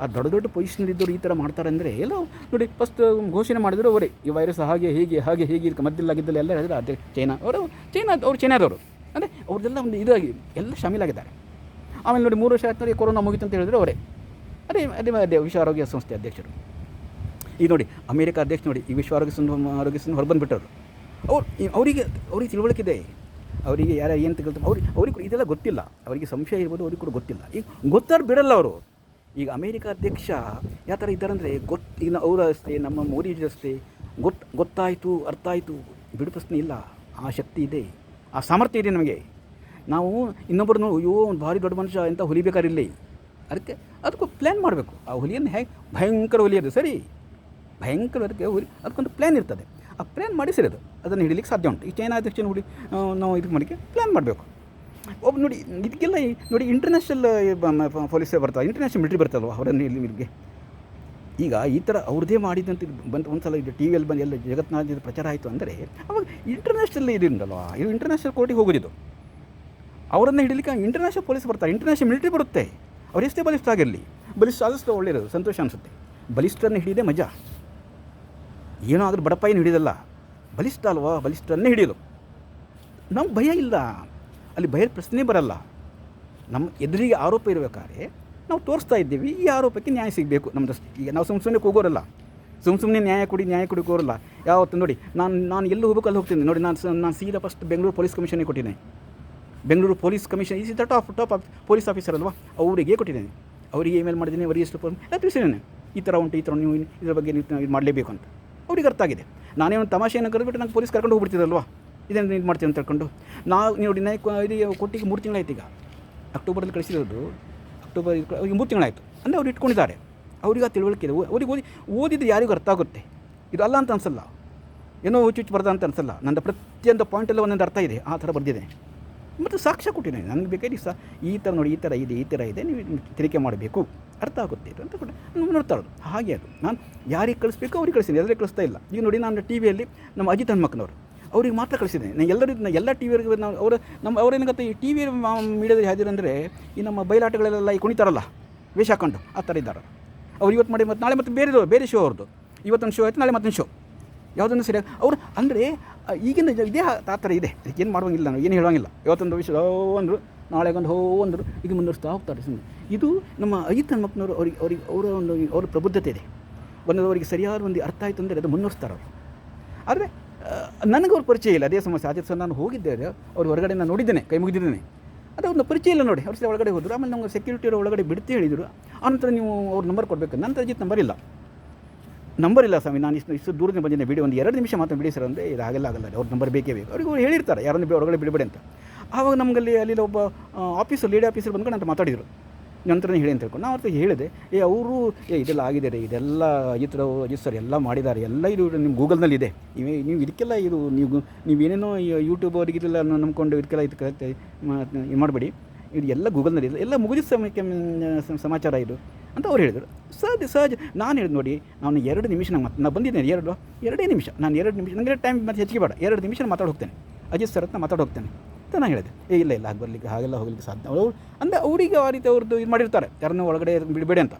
ಆ ದೊಡ್ಡ ದೊಡ್ಡ ಪೊಸಿಷನಲ್ಲಿದ್ದವರು ಈ ಥರ ಮಾಡ್ತಾರೆ ಅಂದರೆ ಎಲ್ಲ ನೋಡಿ ಫಸ್ಟ್ ಘೋಷಣೆ ಮಾಡಿದ್ರು ಅವರೇ, ಈ ವೈರಸ್ ಹಾಗೆ, ಹೀಗೆ ಹಾಗೆ, ಹೀಗೆ ಇದಕ್ಕೆ ಮಧ್ಯಲ್ಲಾಗಿದ್ದಲ್ಲ ಎಲ್ಲ ಹೇಳಿದ್ರೆ ಅದೇ ಚೈನಾ. ಅವರು ಚೈನಾ, ಅವರು ಚೈನಾದವರು. ಅಂದರೆ ಅವ್ರದ್ದೆಲ್ಲ ಒಂದು ಇದಾಗಿ ಎಲ್ಲ ಶಾಮೀಲಾಗಿದ್ದಾರೆ ಆಮೇಲೆ ನೋಡಿ ಮೂರು ವರ್ಷ ಆಯ್ತು ಕೊರೋನಾ ಮುಗಿತು ಅಂತ ಹೇಳಿದ್ರೆ ಅವರೇ. ಅದೇ ಅದೇ ಅದೇ ವಿಶ್ವ ಆರೋಗ್ಯ ಸಂಸ್ಥೆ ಅಧ್ಯಕ್ಷರು. ಈಗ ನೋಡಿ, ಅಮೇರಿಕಾ ಅಧ್ಯಕ್ಷ ನೋಡಿ, ಈ ವಿಶ್ವ ಆರೋಗ್ಯ ಆರೋಗ್ಯ ಸಂಘ ಹೊರಬಂದುಬಿಟ್ಟರು ಅವ್ರು, ಅವರಿಗೆ, ಅವ್ರಿಗೆ ತಿಳುವಳಿಕೆ ಇದೆ. ಅವರಿಗೆ ಯಾರು ಏನು ತಿಳ್ತಾರೆ ಅವ್ರಿಗೆ ಅವ್ರಿಗೆ ಇದೆಲ್ಲ ಗೊತ್ತಿಲ್ಲ. ಅವರಿಗೆ ಸಂಶಯ ಇರ್ಬೋದು, ಅವ್ರಿಗೆ ಕೂಡ ಗೊತ್ತಿಲ್ಲ. ಈಗ ಗೊತ್ತಾರು ಬಿಡಲ್ಲ ಅವರು. ಈಗ ಅಮೇರಿಕ ಅಧ್ಯಕ್ಷ ಯಾವ ಥರ ಇದ್ದಾರಂದರೆ ಗೊತ್ತು ಈಗ ಅವರ ಅಷ್ಟೇ, ನಮ್ಮ ಮೋದಿ ಅಷ್ಟೇ ಗೊತ್ತು ಗೊತ್ತಾಯಿತು, ಅರ್ಥ ಆಯಿತು ಬಿಡು ಪ್ರಶ್ನೆ ಇಲ್ಲ. ಆ ಶಕ್ತಿ ಇದೆ. ಆ ಸಾಮರ್ಥ್ಯ ಇದೆ ನಮಗೆ. ನಾವು ಇನ್ನೊಬ್ಬರನ್ನು ಅಯ್ಯೋ, ಒಂದು ಭಾರಿ ದೊಡ್ಡ ಮನುಷ್ಯ ಅಂತ ಹೊಲಿಬೇಕಾರಿಲ್ಲ ಅದಕ್ಕೆ ಅದಕ್ಕೂ ಪ್ಲ್ಯಾನ್ ಮಾಡಬೇಕು. ಆ ಹುಲಿಯನ್ನು ಹೇಗೆ ಭಯಂಕರ ಹುಲಿ ಅದು, ಸರಿ? ಭಯಂಕರ ಅದಕ್ಕೆ ಹುಲಿ, ಅದಕ್ಕೊಂದು ಪ್ಲ್ಯಾನ್ ಇರ್ತದೆ. ಆ ಪ್ಲ್ಯಾನ್ ಮಾಡಿಸಿರೋದು. ಅದನ್ನು ಹಿಡಿಲಿಕ್ಕೆ ಸಾಧ್ಯ ಉಂಟು. ಈ ಚೈನಾ ಅಧ್ಯಕ್ಷನ ಹುಲಿ ನಾವು ಇದಕ್ಕೆ ಮಾಡಲಿಕ್ಕೆ ಪ್ಲ್ಯಾನ್ ಮಾಡಬೇಕು. ಒಬ್ಬ ನೋಡಿ ಇದಕ್ಕೆಲ್ಲ ನೋಡಿ ಇಂಟರ್ನ್ಯಾಷನಲ್ ಪೊಲೀಸೇ ಬರ್ತಾರೆ ಇಂಟರ್ನ್ಯಾಷನಲ್ ಮಿಲ್ಟ್ರಿ ಬರ್ತಲ್ವ ಅವರನ್ನು ಇಲ್ಲಿ ನಿಮಗೆ. ಈಗ ಈ ಥರ ಅವ್ರದ್ದೇ ಮಾಡಿದಂತ ಬಂದು ಒಂದು ಸಲ ಇದು ಟಿ ವಿಯಲ್ಲಿ ಬಂದು ಎಲ್ಲ ಜಗತ್ನಾದ್ಯದ ಪ್ರಚಾರ ಆಯಿತು ಅಂದರೆ, ಅವಾಗ ಇಂಟರ್ನ್ಯಾಷನಲ್ ಇದಿರುತ್ತಲ್ವ ಇದು ಇಂಟರ್ನ್ಯಾಷನಲ್ ಕೋರ್ಟಿಗೆ ಹೋಗೋದಿದು. ಅವರನ್ನು ಹಿಡಲಿಕ್ಕೆ ಇಂಟರ್ನ್ಯಾಷನಲ್ ಪೊಲೀಸ್ ಬರ್ತಾರೆ ಇಂಟರ್ನ್ಯಾಷನಲ್ ಮಿಲಿಟ್ರಿ ಬರುತ್ತೆ. ಅವ್ರು ಎಷ್ಟೇ ಬಲಿಷ್ಠ ಆಗಿರಲಿ, ಬಲಿಷ್ಠ ಆದಷ್ಟು ಒಳ್ಳೆಯದು ಸಂತೋಷ ಅನಿಸುತ್ತೆ. ಬಲಿಷ್ಠರನ್ನು ಹಿಡಿದೆ ಮಜಾ. ಏನೋ ಆದರೂ ಬಡಪಾಯಿನ ಹಿಡಿದಲ್ಲ, ಬಲಿಷ್ಠ ಅಲ್ವಾ, ಬಲಿಷ್ಠರನ್ನೇ ಹಿಡಿಯೋದು. ನಮ್ಗೆ ಭಯ ಇಲ್ಲ. ಅಲ್ಲಿ ಬಯರ್ ಪ್ರಶ್ನೆ ಬರಲ್ಲ. ನಮ್ಮ ಎದುರಿಗೆ ಆರೋಪ ಇರಬೇಕಾದ್ರೆ ನಾವು ತೋರಿಸ್ತಾ ಇದ್ದೀವಿ, ಈ ಆರೋಪಕ್ಕೆ ನ್ಯಾಯ ಸಿಗಬೇಕು ನಮ್ಮ ದೃಷ್ಟಿ ಈಗ ನಾವು ಸುಮ್ಮ ಸುಮ್ಮನೆ ಕೂಗೋರಲ್ಲ. ಸುಮ್ಮ ಸುಮ್ಮನೆ ನ್ಯಾಯ ಕೊಡಿ ನ್ಯಾಯ ಕೊಡಿ ಕೋರಲ್ಲ ಯಾವತ್ತು ನೋಡಿ, ನಾನು ನಾನು ಎಲ್ಲೂ ಹೋಗಬೇಕು ಅಲ್ಲಿ ಹೋಗ್ತೀನಿ. ನೋಡಿ, ನಾನು ನಾನು ಸೀದಾ ಫಸ್ಟ್ ಬೆಂಗಳೂರು ಪೊಲೀಸ್ ಕಮಿಷನ್ಗೆ ಕೊಟ್ಟಿದ್ದೇನೆ. Bengaluru police commission is the top top of police officer ಅಲ್ವಾ? ಅವರಿಗೆ ಕೊಟ್ಟಿದ್ದೇನೆ. ಅವರಿಗೆ ಇಮೇಲ್ ಮಾಡಿದ್ದೀನಿ, ಅವರಿಗೆ ಎಷ್ಟು ಎಲ್ಲ ತಿಳಿಸಿದ್ದೇನೆ. ಈ ಥರ ಉಂಟು, ಈ ಥರ ನೀವು ಇದ್ರ ಬಗ್ಗೆ ನೀವು ಇದು ಮಾಡಲೇಬೇಕು ಅಂತ. ಅವ್ರಿಗೆ ಅರ್ಥ ಆಗಿದೆ. ನಾನೇ ಒಂದು ತಮಾಷೆಯನ್ನು ಕರೆದ್ಬಿಟ್ಟು ನಾನು ಪೊಲೀಸ್ ಕರ್ಕೊಂಡು ಹೋಗ್ಬಿಡ್ತಿದ್ದಲ್ವಾ ಇದನ್ನು ಇದು ಮಾಡ್ತೀವಿ ಅಂತ ಹೇಳ್ಕೊಂಡು ನಾವು ನೋಡಿ ನಾ ಇದು ಕೊಟ್ಟಿಗೆ ಮೂರು ತಿಂಗಳಾಯ್ತು ಈಗ. ಅಕ್ಟೋಬರಲ್ಲಿ ಕಳಿಸಿರೋದು. ಅಕ್ಟೋಬರ್ ಅವ್ರಿಗೆ ಮೂರು ತಿಂಗಳಾಯಿತು. ಅಂದರೆ ಅವ್ರು ಇಟ್ಕೊಂಡಿದ್ದಾರೆ. ಅವ್ರಿಗೆ ಆ ತಿಳುವಳಿಕೆ ಇದೆ. ಅವ್ರಿಗೆ ಓದಿ ಓದಿದ್ರೆ ಯಾರಿಗೂ ಅರ್ಥ ಆಗುತ್ತೆ. ಇದು ಅಲ್ಲ ಅಂತ ಅನಿಸಲ್ಲ. ಏನೋ ಹುಚ್ಚು ಬರ್ದ ಅಂತ ಅನಿಸಲ್ಲ. ನನ್ನ ಪ್ರತಿಯೊಂದು ಪಾಯಿಂಟಲ್ಲೂ ಒಂದೊಂದು ಅರ್ಥ ಇದೆ. ಆ ಥರ ಬರೆದಿದೆ. ಮತ್ತು ಸಾಕ್ಷ್ಯ ಕೊಟ್ಟಿದ್ದೀನಿ ನನಗೆ ಬೇಕಾಗಿ ಸಹ ಈ ಥರ ನೋಡಿ, ಈ ಥರ ಇದೆ, ಈ ಥರ ಇದೆ, ನೀವು ತಿರಿಕೆ ಮಾಡಬೇಕು. ಅರ್ಥ ಆಗುತ್ತೆ ಇದು ಅಂತ ನಾವು ನೋಡ್ತಾ ಇರೋದು. ಹಾಗೆ ಅದು. ನಾನು ಯಾರಿಗೆ ಕಳಿಸ್ಬೇಕು ಅವ್ರಿಗೆ ಕಳಿಸ್ತೀನಿ. ಎಲ್ಲರಿಗೆ ಕಳಿಸ್ತಾ ಇಲ್ಲ. ಈಗ ನೋಡಿ ನಾನು ಟಿ ವಿಯಲ್ಲಿ ನಮ್ಮ ಅಜಿತ್ ಹನ್ಮಕ್ಕನವರು. ಅವ್ರಿಗೆ ಮಾತ್ರ ಕಳಿಸಿದ್ದೇನೆ ನಾನು ಎಲ್ಲರೂ ಇದನ್ನ ಎಲ್ಲ ಟಿ ನಾವು ಅವರು ನಮ್ಮ ಅವ್ರೇನು ಗೊತ್ತಾ ಈ ಟಿ ವಿ ಮೀಡಿಯಾದಲ್ಲಿ ಹಾದಿರಂದರೆ ಈ ನಮ್ಮ ಬಯಲಾಟಗಳೆಲ್ಲ ಈ ಕುಣಿತಾರಲ್ಲ, ವೇಷ ಹಾಕೊಂಡು ಆ ಥರ ಇದ್ದಾರೆ. ಅವ್ರು ಇವತ್ತು ಮಾಡಿ ಮತ್ತು ನಾಳೆ ಮತ್ತೆ ಬೇರೆ ಬೇರೆ ಶೋ ಅವ್ರದ್ದು. ಇವತ್ತೊಂದು ಶೋ ಆಯ್ತು, ನಾಳೆ ಮತ್ತೊಂದು ಶೋ ಯಾವುದನ್ನು ಸರಿಯಾಗಿ ಅವರು ಅಂದರೆ ಈಗಿನ ಇದೇ ಆ- ಥರ ಇದೆ. ಏನು ಮಾಡುವಂಗಿಲ್ಲ ನಾವು ಏನು ಹೇಳುವಂಗಿಲ್ಲ. ಇವತ್ತೊಂದು ವಿಷಯ ಅಂದರು, ನಾಳೆಗೊಂದು ಹೋ ಅಂದರು, ಈಗ ಮುಂದುವರಿಸ್ತಾ ಹೋಗ್ತಾರೆ ಸುಮ್ಮನೆ ಇದು ನಮ್ಮ ಅಜಿತ್ ಮಕ್ಕನವರು ಅವ್ರಿಗೆ ಅವ್ರಿಗೆ, ಅವರ ಒಂದು ಅವ್ರ ಪ್ರಬುದ್ಧತೆ ಇದೆ. ಒಂದು ಅವರಿಗೆ ಸರಿಯಾದ ಒಂದು ಅರ್ಥ ಆಯಿತು ಅಂದರೆ ಅದು ಮುನ್ನಡೆಸ್ತಾರೆ ಅವರು. ಆದರೆ ನನಗೆ ಅವ್ರ ಪರಿಚಯ ಇಲ್ಲ. ಅದೇ ಸಮಸ್ಯೆ. ಸರ್ ನಾನು ಹೋಗಿದ್ದೆ ಅವ್ರು ಹೊರಗಡೆ ನಾನು ನೋಡಿದ್ದೇನೆ, ಕೈ ಮುಗಿದಿದ್ದೇನೆ. ಅದು ಒಂದು ಪರಿಚಯ ಇಲ್ಲ ನೋಡಿ. ಅವ್ರ ಒಳಗಡೆ ಹೋದರು. ಆಮೇಲೆ ನಮ್ಗೆ ಸೆಕ್ಯೂರಿಟಿ ಒಳಗಡೆ ಬಿಡ್ತಿ ಹೇಳಿದರು. ಆನಂತರ ನೀವು ಅವ್ರ ನಂಬರ್ ಕೊಡಬೇಕು. ನಂತರ ಅಜಿತ್ ನಂಬರ್ ಇಲ್ಲ. ನಂಬರ್ ಇಲ್ಲ ಸ್ವಾಮಿ. ನಾನು ಇಷ್ಟು ಇಷ್ಟು ದೂರದಿಂದ ಬಂದಿದ್ದೆ ಬಿಡಿ ಒಂದು ಎರಡು ನಿಮಿಷ ಮಾತ್ರ ಬಿಡಿ ಸರ್ ಅಂದರೆ ಇದು ಆಗಲ್ಲ ಆಗಲ್ಲ. ಅವ್ರ ನಂಬರ್ ಬೇಕೇ ಬೇಕು. ಅವ್ರಿಗೆ ಅವ್ರು ಹೇಳಿರ್ತಾರೆ. ಯಾರನ್ನು ಹೊರಗಡೆ ಬಿಡಬೇಡಿ ಅಂತ. ಆವಾಗ ನಮಗಲ್ಲಿ ಅಲ್ಲಿ ಒಬ್ಬ ಆಫೀಸರ್ ಲೇಡಿ ಆಫೀಸರ್ ಬಂದ್ಕೊಂಡು ಅಂತ ಮಾತಾಡಿದರು. ನಂತರನೇ ಹೇಳಿ ಅಂತ ಹೇಳ್ಕೊಂಡು ನಾನು ಅವ್ರಿಗೆ ಹೇಳಿದೆ, ಏ, ಅವರು, ಏ, ಇದೆಲ್ಲ ಆಗಿದೆ ರೀ, ಇದೆಲ್ಲ ಅಜಿತ್ ರಾವ್ ಅಜಿತ್ ಸರ್ ಎಲ್ಲ ಮಾಡಿದ್ದಾರೆ, ಎಲ್ಲ ಇದು ನಿಮ್ಮ ಗೂಗಲ್ನಲ್ಲಿ ಇದೆ, ನೀವು ನೀವು ಇದಕ್ಕೆಲ್ಲ ಇದು, ನೀವು ನೀವೇನೇನೋ ಯೂಟ್ಯೂಬ್ ಅವ್ರಿಗೆ ಇದೆಲ್ಲ ನಂಬ್ಕೊಂಡು ಇದಕ್ಕೆಲ್ಲ ಇದಕ್ಕೆ ಇದು ಮಾಡಬೇಡಿ, ಇದು ಎಲ್ಲ ಗೂಗಲ್ನಲ್ಲಿ ಇದೆ, ಎಲ್ಲ ಮುಗಿದ ಸಮಯಕ್ಕೆ ಸಮಾಚಾರ ಇದು, ಅಂತ ಅವ್ರು ಹೇಳಿದರು. ಸಹಜ ಸಹಜ, ನಾನು ಹೇಳಿದ್ ನೋಡಿ, ನಾನು ಎರಡು ನಿಮಿಷ ನಂಗೆ ಮತ್ತೆ ನಾನು ಬಂದಿದ್ದೇನೆ, ಎರಡು, ಎರಡೇ ನಿಮಿಷ, ನಾನು ಎರಡು ನಿಮಿಷ ನನಗೆ ಟೈಮ್ ಮತ್ತೆ ಹೆಚ್ಚಿಗೆ ಬೇಡ, ಎರಡು ನಿಮಿಷ ನಾನು ಮಾತಾಡಿ ಹೋಗ್ತೇನೆ, ಅಜಿತ್ ಸರ್ ಹತ್ರ ಮಾತಾಡಿ ಹೋಗ್ತೇನೆ. ಅಂತ ನಾನು ಹೇಳಿದೆ ಏ, ಇಲ್ಲ ಇಲ್ಲ ಹಾಗೆ ಬರಲಿಕ್ಕೆ ಹಾಗೆಲ್ಲ ಹೋಗಲಿಕ್ಕೆ ಸಾಧ್ಯ. ಅವರು ಅಂದರೆ ಅವರಿಗೆ ಆ ರೀತಿ ಅವ್ರದ್ದು ಇದು ಮಾಡಿರ್ತಾರೆ. ಯಾರನ್ನು ಒಳಗಡೆ ಬಿಡಬೇಡಿ ಅಂತ.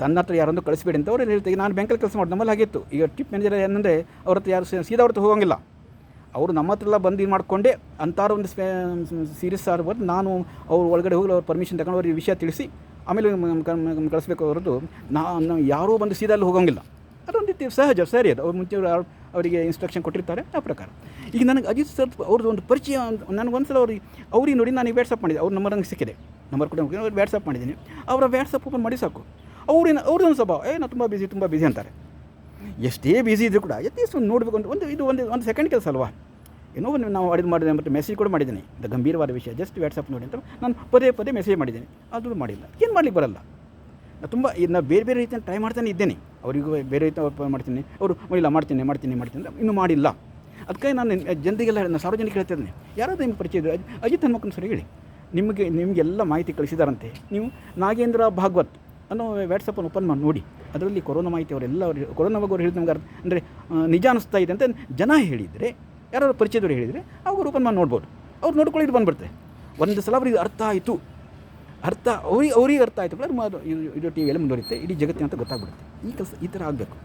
ತನ್ನ ಹತ್ರ ಯಾರೊಂದು ಕಳಿಸ್ಬೇಡಿ ಅಂತ ಅವ್ರು ಹೇಳ್ತಾರೆ. ನಾನು ಬ್ಯಾಂಕಲ್ಲಿ ಕೆಲಸ ಮಾಡಿದೆ, ನಮ್ಮಲ್ಲಿ ಹಾಗಿತ್ತು ಈಗ ಟಿಪ್ ಮ್ಯಾನೇಜರ್ ಏನಂದರೆ ಅವ್ರ ಹತ್ರ ಯಾರು ಸೀದಾ ಅವ್ರ ಹತ್ರ ಹೋಗಂಗಿಲ್ಲ. ಅವರು ನಮ್ಮ ಹತ್ರ ಎಲ್ಲ ಬಂದು ಇದು ಮಾಡಿಕೊಂಡೆ ಅಂತಾರ ಒಂದು ಸೀರಿಯಸ್ ಬಂದು ನಾನು ಅವ್ರು ಒಳಗಡೆ ಹೋಗಿ ಅವ್ರ ಪರ್ಮಿಷನ್ ತಗೊಂಡು ಅವ್ರಿಗೆ ವಿಷಯ ತಿಳಿಸಿ, ಆಮೇಲೆ ಕಳಿಸ್ಬೇಕು ಹೊರತು ನಾನು ಯಾರೂ ಬಂದು ಸೀದಾ ಅಲ್ಲಿ ಹೋಗೋಂಗಿಲ್ಲ. ಅದೊಂದು ರೀತಿ ಸಹಜ, ಸರಿ ಅದು. ಅವ್ರು ಮುಂಚೆ ಅವರಿಗೆ ಇನ್ಸ್ಟ್ರಕ್ಷನ್ ಕೊಟ್ಟಿರ್ತಾರೆ, ಆ ಪ್ರಕಾರ. ಈಗ ನನಗೆ ಅಜಿತ್ ಸರ್ ಅವ್ರದ್ದು ಒಂದು ಪರಿಚಯ ನನಗೊಂದ್ಸಲ ಅವ್ರಿಗೆ ಅವ್ರಿಗೆ ನೋಡಿ ನಾನು ವ್ಯಾಟ್ಸಪ್ ಮಾಡಿದೆ. ಅವ್ರ ನಂಬರ್ ನಂಗೆ ಸಿಕ್ಕಿದೆ. ನಂಬರ್ ಕೂಡ ಅವ್ರು ವ್ಯಾಟ್ಸಪ್ ಮಾಡಿದ್ದೀನಿ. ಅವರ ವ್ಯಾಟ್ಸಪ್ ಓಪನ್ ಮಾಡಿ ಸಾಕು. ಅವ್ರೇನು ಅವ್ರದ್ದೊಂದು ಸ್ವಭಾವ, ಏ ನಾನು ತುಂಬ ಬಿಸಿ ತುಂಬ ಬಿಸಿ ಅಂತಾರೆ. ಎಷ್ಟೇ ಬಿಸಿ ಇದ್ದರೂ ಕೂಡ ಎತ್ತಿ ಒಂದು ನೋಡಬೇಕು ಅಂತ ಒಂದು ಇದು ಒಂದು ಒಂದು ಸೆಕೆಂಡ್ ಕೆಲಸ ಅಲ್ವಾ? ಏನೋ ಒಂದು ನಾವು ಅಡಿದು ಮಾಡಿದೆ ಮತ್ತು ಮೆಸೇಜ್ ಕೂಡ ಮಾಡಿದ್ದೀನಿ. ಇದು ಗಂಭೀರವಾದ ವಿಷಯ. ಜಸ್ಟ್ ವ್ಯಾಟ್ಸಪ್ ನೋಡಿ ಅಂತ ನಾನು ಪದೇ ಪದೇ ಮೆಸೇಜ್ ಮಾಡಿದ್ದೀನಿ. ಅದು ಮಾಡಿಲ್ಲ. ಏನು ಮಾಡಲಿಕ್ಕೆ ಬರಲ್ಲ? ತುಂಬ ಇದನ್ನ ಬೇರೆ ಬೇರೆ ರೀತಿಯಲ್ಲಿ ಟ್ರೈ ಮಾಡ್ತಾನೆ ಇದ್ದೇನೆ. ಅವರಿಗೂ ಬೇರೆ ರೀತಿ ಮಾಡ್ತೀನಿ. ಅವರು ಇಲ್ಲ, ಮಾಡ್ತೀನಿ ಮಾಡ್ತೀನಿ ಮಾಡ್ತೀನಿ ಇನ್ನು ಇನ್ನೂ ಮಾಡಿಲ್ಲ. ಅದಕ್ಕೆ ನಾನು ಜನರಿಗೆಲ್ಲ ಸಾರ್ವಜನಿಕ ಹೇಳ್ತಿದ್ದೇನೆ ಯಾರಾದರೂ ನಿಮ್ಗೆ ಪರಿಚಯ ಇದ್ದರೆ ಅಜ್- ಅಜಿತ್ ಹನುಮಕ್ಕನ ಸರಿ ಹೇಳಿ. ನಿಮಗೆ, ನಿಮಗೆಲ್ಲ ಮಾಹಿತಿ ಕಳಿಸಿದಾರಂತೆ. ನೀವು ನಾಗೇಂದ್ರ ಭಾಗವತ್ ಅನ್ನೋ ವ್ಯಾಟ್ಸಪ್ಪನ್ನು ಓಪನ್ ಮಾಡಿ, ನೋಡಿ. ಅದರಲ್ಲಿ ಕೊರೋನಾ ಮಾಹಿತಿ ಅವರೆಲ್ಲ ಅವರು ಕೊರೋನಾ ಬಗ್ಗೆ ಅವ್ರು ಹೇಳಿದ ನಮ್ಗೆ ಅಂದರೆ ನಿಜ ಅನಿಸ್ತಾ ಇದೆ ಅಂತ ಜನ ಹೇಳಿದರೆ ಯಾರು ಪರಿಚಯದವ್ರು ಹೇಳಿದರೆ, ಅವ್ರು ಓಪನ್ ಮಾಡಿ ನೋಡ್ಬೋದು. ಅವ್ರು ನೋಡ್ಕೊಳ್ಳಿದ್ದು ಬಂದುಬಿಡ್ತೆ ಒಂದು ಸಲ ಅವ್ರಿಗೆ ಅರ್ಥ ಆಯಿತು. ಅರ್ಥ, ಅವ್ರಿಗೆ ಅವ್ರಿಗೆ ಅರ್ಥ ಆಯಿತು. ಅದು ಇದು ಟಿ ವಿಯಲ್ಲಿ ಮುಂದುವರಿಯುತ್ತೆ, ಇಡೀ ಜಗತ್ತಿನ ಅಂತ ಗೊತ್ತಾಗ್ಬಿಡುತ್ತೆ. ಈ ಕೆಲಸ, ಈ ಥರ ಆಗಬೇಕು.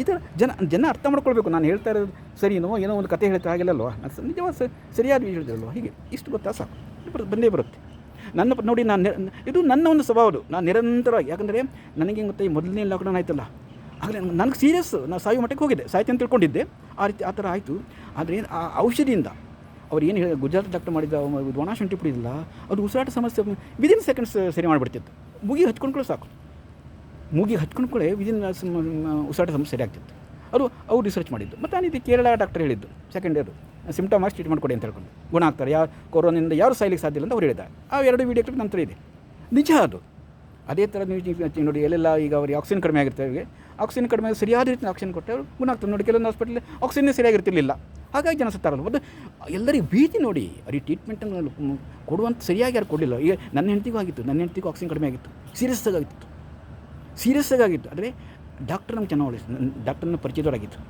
ಈ ಥರ ಜನ ಜನ ಅರ್ಥ ಮಾಡ್ಕೊಳ್ಬೇಕು. ನಾನು ಹೇಳ್ತಾ ಇರೋದು ಸರಿನೋ ಏನೋ ಒಂದು ಕತೆ ಹೇಳ್ತಾ ಆಗಿಲ್ಲಲ್ವ? ನಿಜವಾದ ಸರಿಯಾದ ವಿಷಯ ಹೇಳಿದ್ರಲ್ವ? ಹೀಗೆ, ಇಷ್ಟು ಗೊತ್ತಾ ಸಾಕು. ಬಂದೇ ಬರುತ್ತೆ. ನನ್ನ ನೋಡಿ ನಾನು ಇದು ನನ್ನ ಒಂದು ಸ್ವಭಾವದು ನಾನು ನಿರಂತರವಾಗಿ, ಯಾಕಂದರೆ ನನಗೆ ಗೊತ್ತಾ ಈ ಮೊದಲನೇ ಲಾಕ್ಡೌನ್ ಆಯ್ತಲ್ಲ. ಆದರೆ ನನಗೆ ಸೀರಿಯಸ್ ನಾನು ಸಾಯೋ ಮಟ್ಟಕ್ಕೆ ಹೋಗಿದ್ದೆ ಸಾಯ್ತೆ ಅಂತ ತಿಳ್ಕೊಂಡಿದ್ದೆ. ಆ ರೀತಿ, ಆ ಥರ ಆಯಿತು. ಆದರೆ ಆ ಔಷಧಿಯಿಂದ ಅವ್ರು ಏನು ಹೇಳಿ, ಗುಜರಾತ್ ಡಾಕ್ಟರ್ ಮಾಡಿದ ಒಣ ಶುಂಠಿ ಪುಡಿ ಇಲ್ಲ ಅದು ಉಸಿರಾಟ ಸಮಸ್ಯೆ ವಿದಿನ್ ಸೆಕೆಂಡ್ಸ್ ಸರಿ ಮಾಡಿಬಿಡ್ತಿತ್ತು. ಮುಗಿ ಹಚ್ಕೊಂಡ್ಕೊಳ್ಳೋ ಸಾಕು. ಮೂಗಿಗೆ ಹಚ್ಕೊಂಡ್ಕೊಳ್ಳೆ ವಿದಿನ್ ಉಸಿರಾಟ ಸಮಸ್ಯೆ ಸರಿ ಆಗ್ತಿತ್ತು. ಅದು ಅವ್ರು ರಿಸರ್ಚ್ ಮಾಡಿದ್ದು. ಮತ್ತು ನಾನು ಇದು ಕೇರಳ ಡಾಕ್ಟರ್ ಹೇಳಿದ್ದು ಸೆಕೆಂಡ್ ಇಯರ್ ಸಿಮ್ಟಮ್ ಆಗಿ ಟ್ರೀಟ್ಮೆಂಟ್ ಕೊಡಿ ಅಂತ ಹೇಳ್ಕೊಂಡು. ಗುಣ ಆಗ್ತಾರೆ. ಯಾರು ಕೊರೋನಿಂದ ಯಾರು ಸಾಯ್ಲಿಕ್ಕೆ ಸಾಧ್ಯ ಇಲ್ಲ ಅಂತ ಅವ್ರು ಹೇಳಿದ್ದಾರೆ. ಆ ಎರಡು ವೀಡಿಯೋ ಕ್ಲಿಪ್ ನಂತರ ಇದೆ. ನಿಜ ಅದು. ಅದೇ ಥರ ನೀವು ನೋಡಿ, ಎಲ್ಲೆಲ್ಲ ಈಗ ಅವ್ರಿಗೆ ಆಕ್ಸಿಜನ್ ಕಡಿಮೆ ಆಗಿರ್ತಾರೆ ಅವರಿಗೆ ಆಕ್ಸಿಜನ್ ಕಡಿಮೆ ಸರಿಯಾದ ರೀತಿ ಆಕ್ಸಿಜನ್ ಕೊಟ್ಟರೆ ಗುಣ ಆಗ್ತದೆ. ನೋಡಿ, ಕೆಲವೊಂದು ಹಾಸ್ಪಿಟಲ್ ಆಕ್ಸಿಜನ್ ಸರಿಯಾಗಿರ್ತಿರ್ಲಿಲ್ಲ. ಹಾಗಾಗಿ ಜನ ಸತ್ತಾರಲ್ಲ ಮತ್ತು ಎಲ್ಲರಿಗೂ ಭೀತಿ ನೋಡಿ ಅವ್ರಿಗೆ ಟ್ರೀಟ್ಮೆಂಟನ್ನು ಕೊಡುವಂಥ ಸರಿಯಾಗಿ ಯಾರು ಕೊಡಲಿಲ್ಲ. ಈಗ ನನ್ನ ಹೆಂಡತಿಗೂ ಆಗಿತ್ತು, ನನ್ನ ಹೆಂಡತಿಗೂ ಆಕ್ಸಿಜನ್ ಕಡಿಮೆ ಆಗಿತ್ತು. ಸೀರಿಯಸ್ ಆಗಿತ್ತು. ಸೀರಿಯಸ್ ಆಗಿತ್ತು. ಆದರೆ ಡಾಕ್ಟರ್ ನಮ್ಗೆ ಚೆನ್ನಾಗಿ ಡಾಕ್ಟರ್ನ ಪರಿಚಯದವರಾಗಿತ್ತು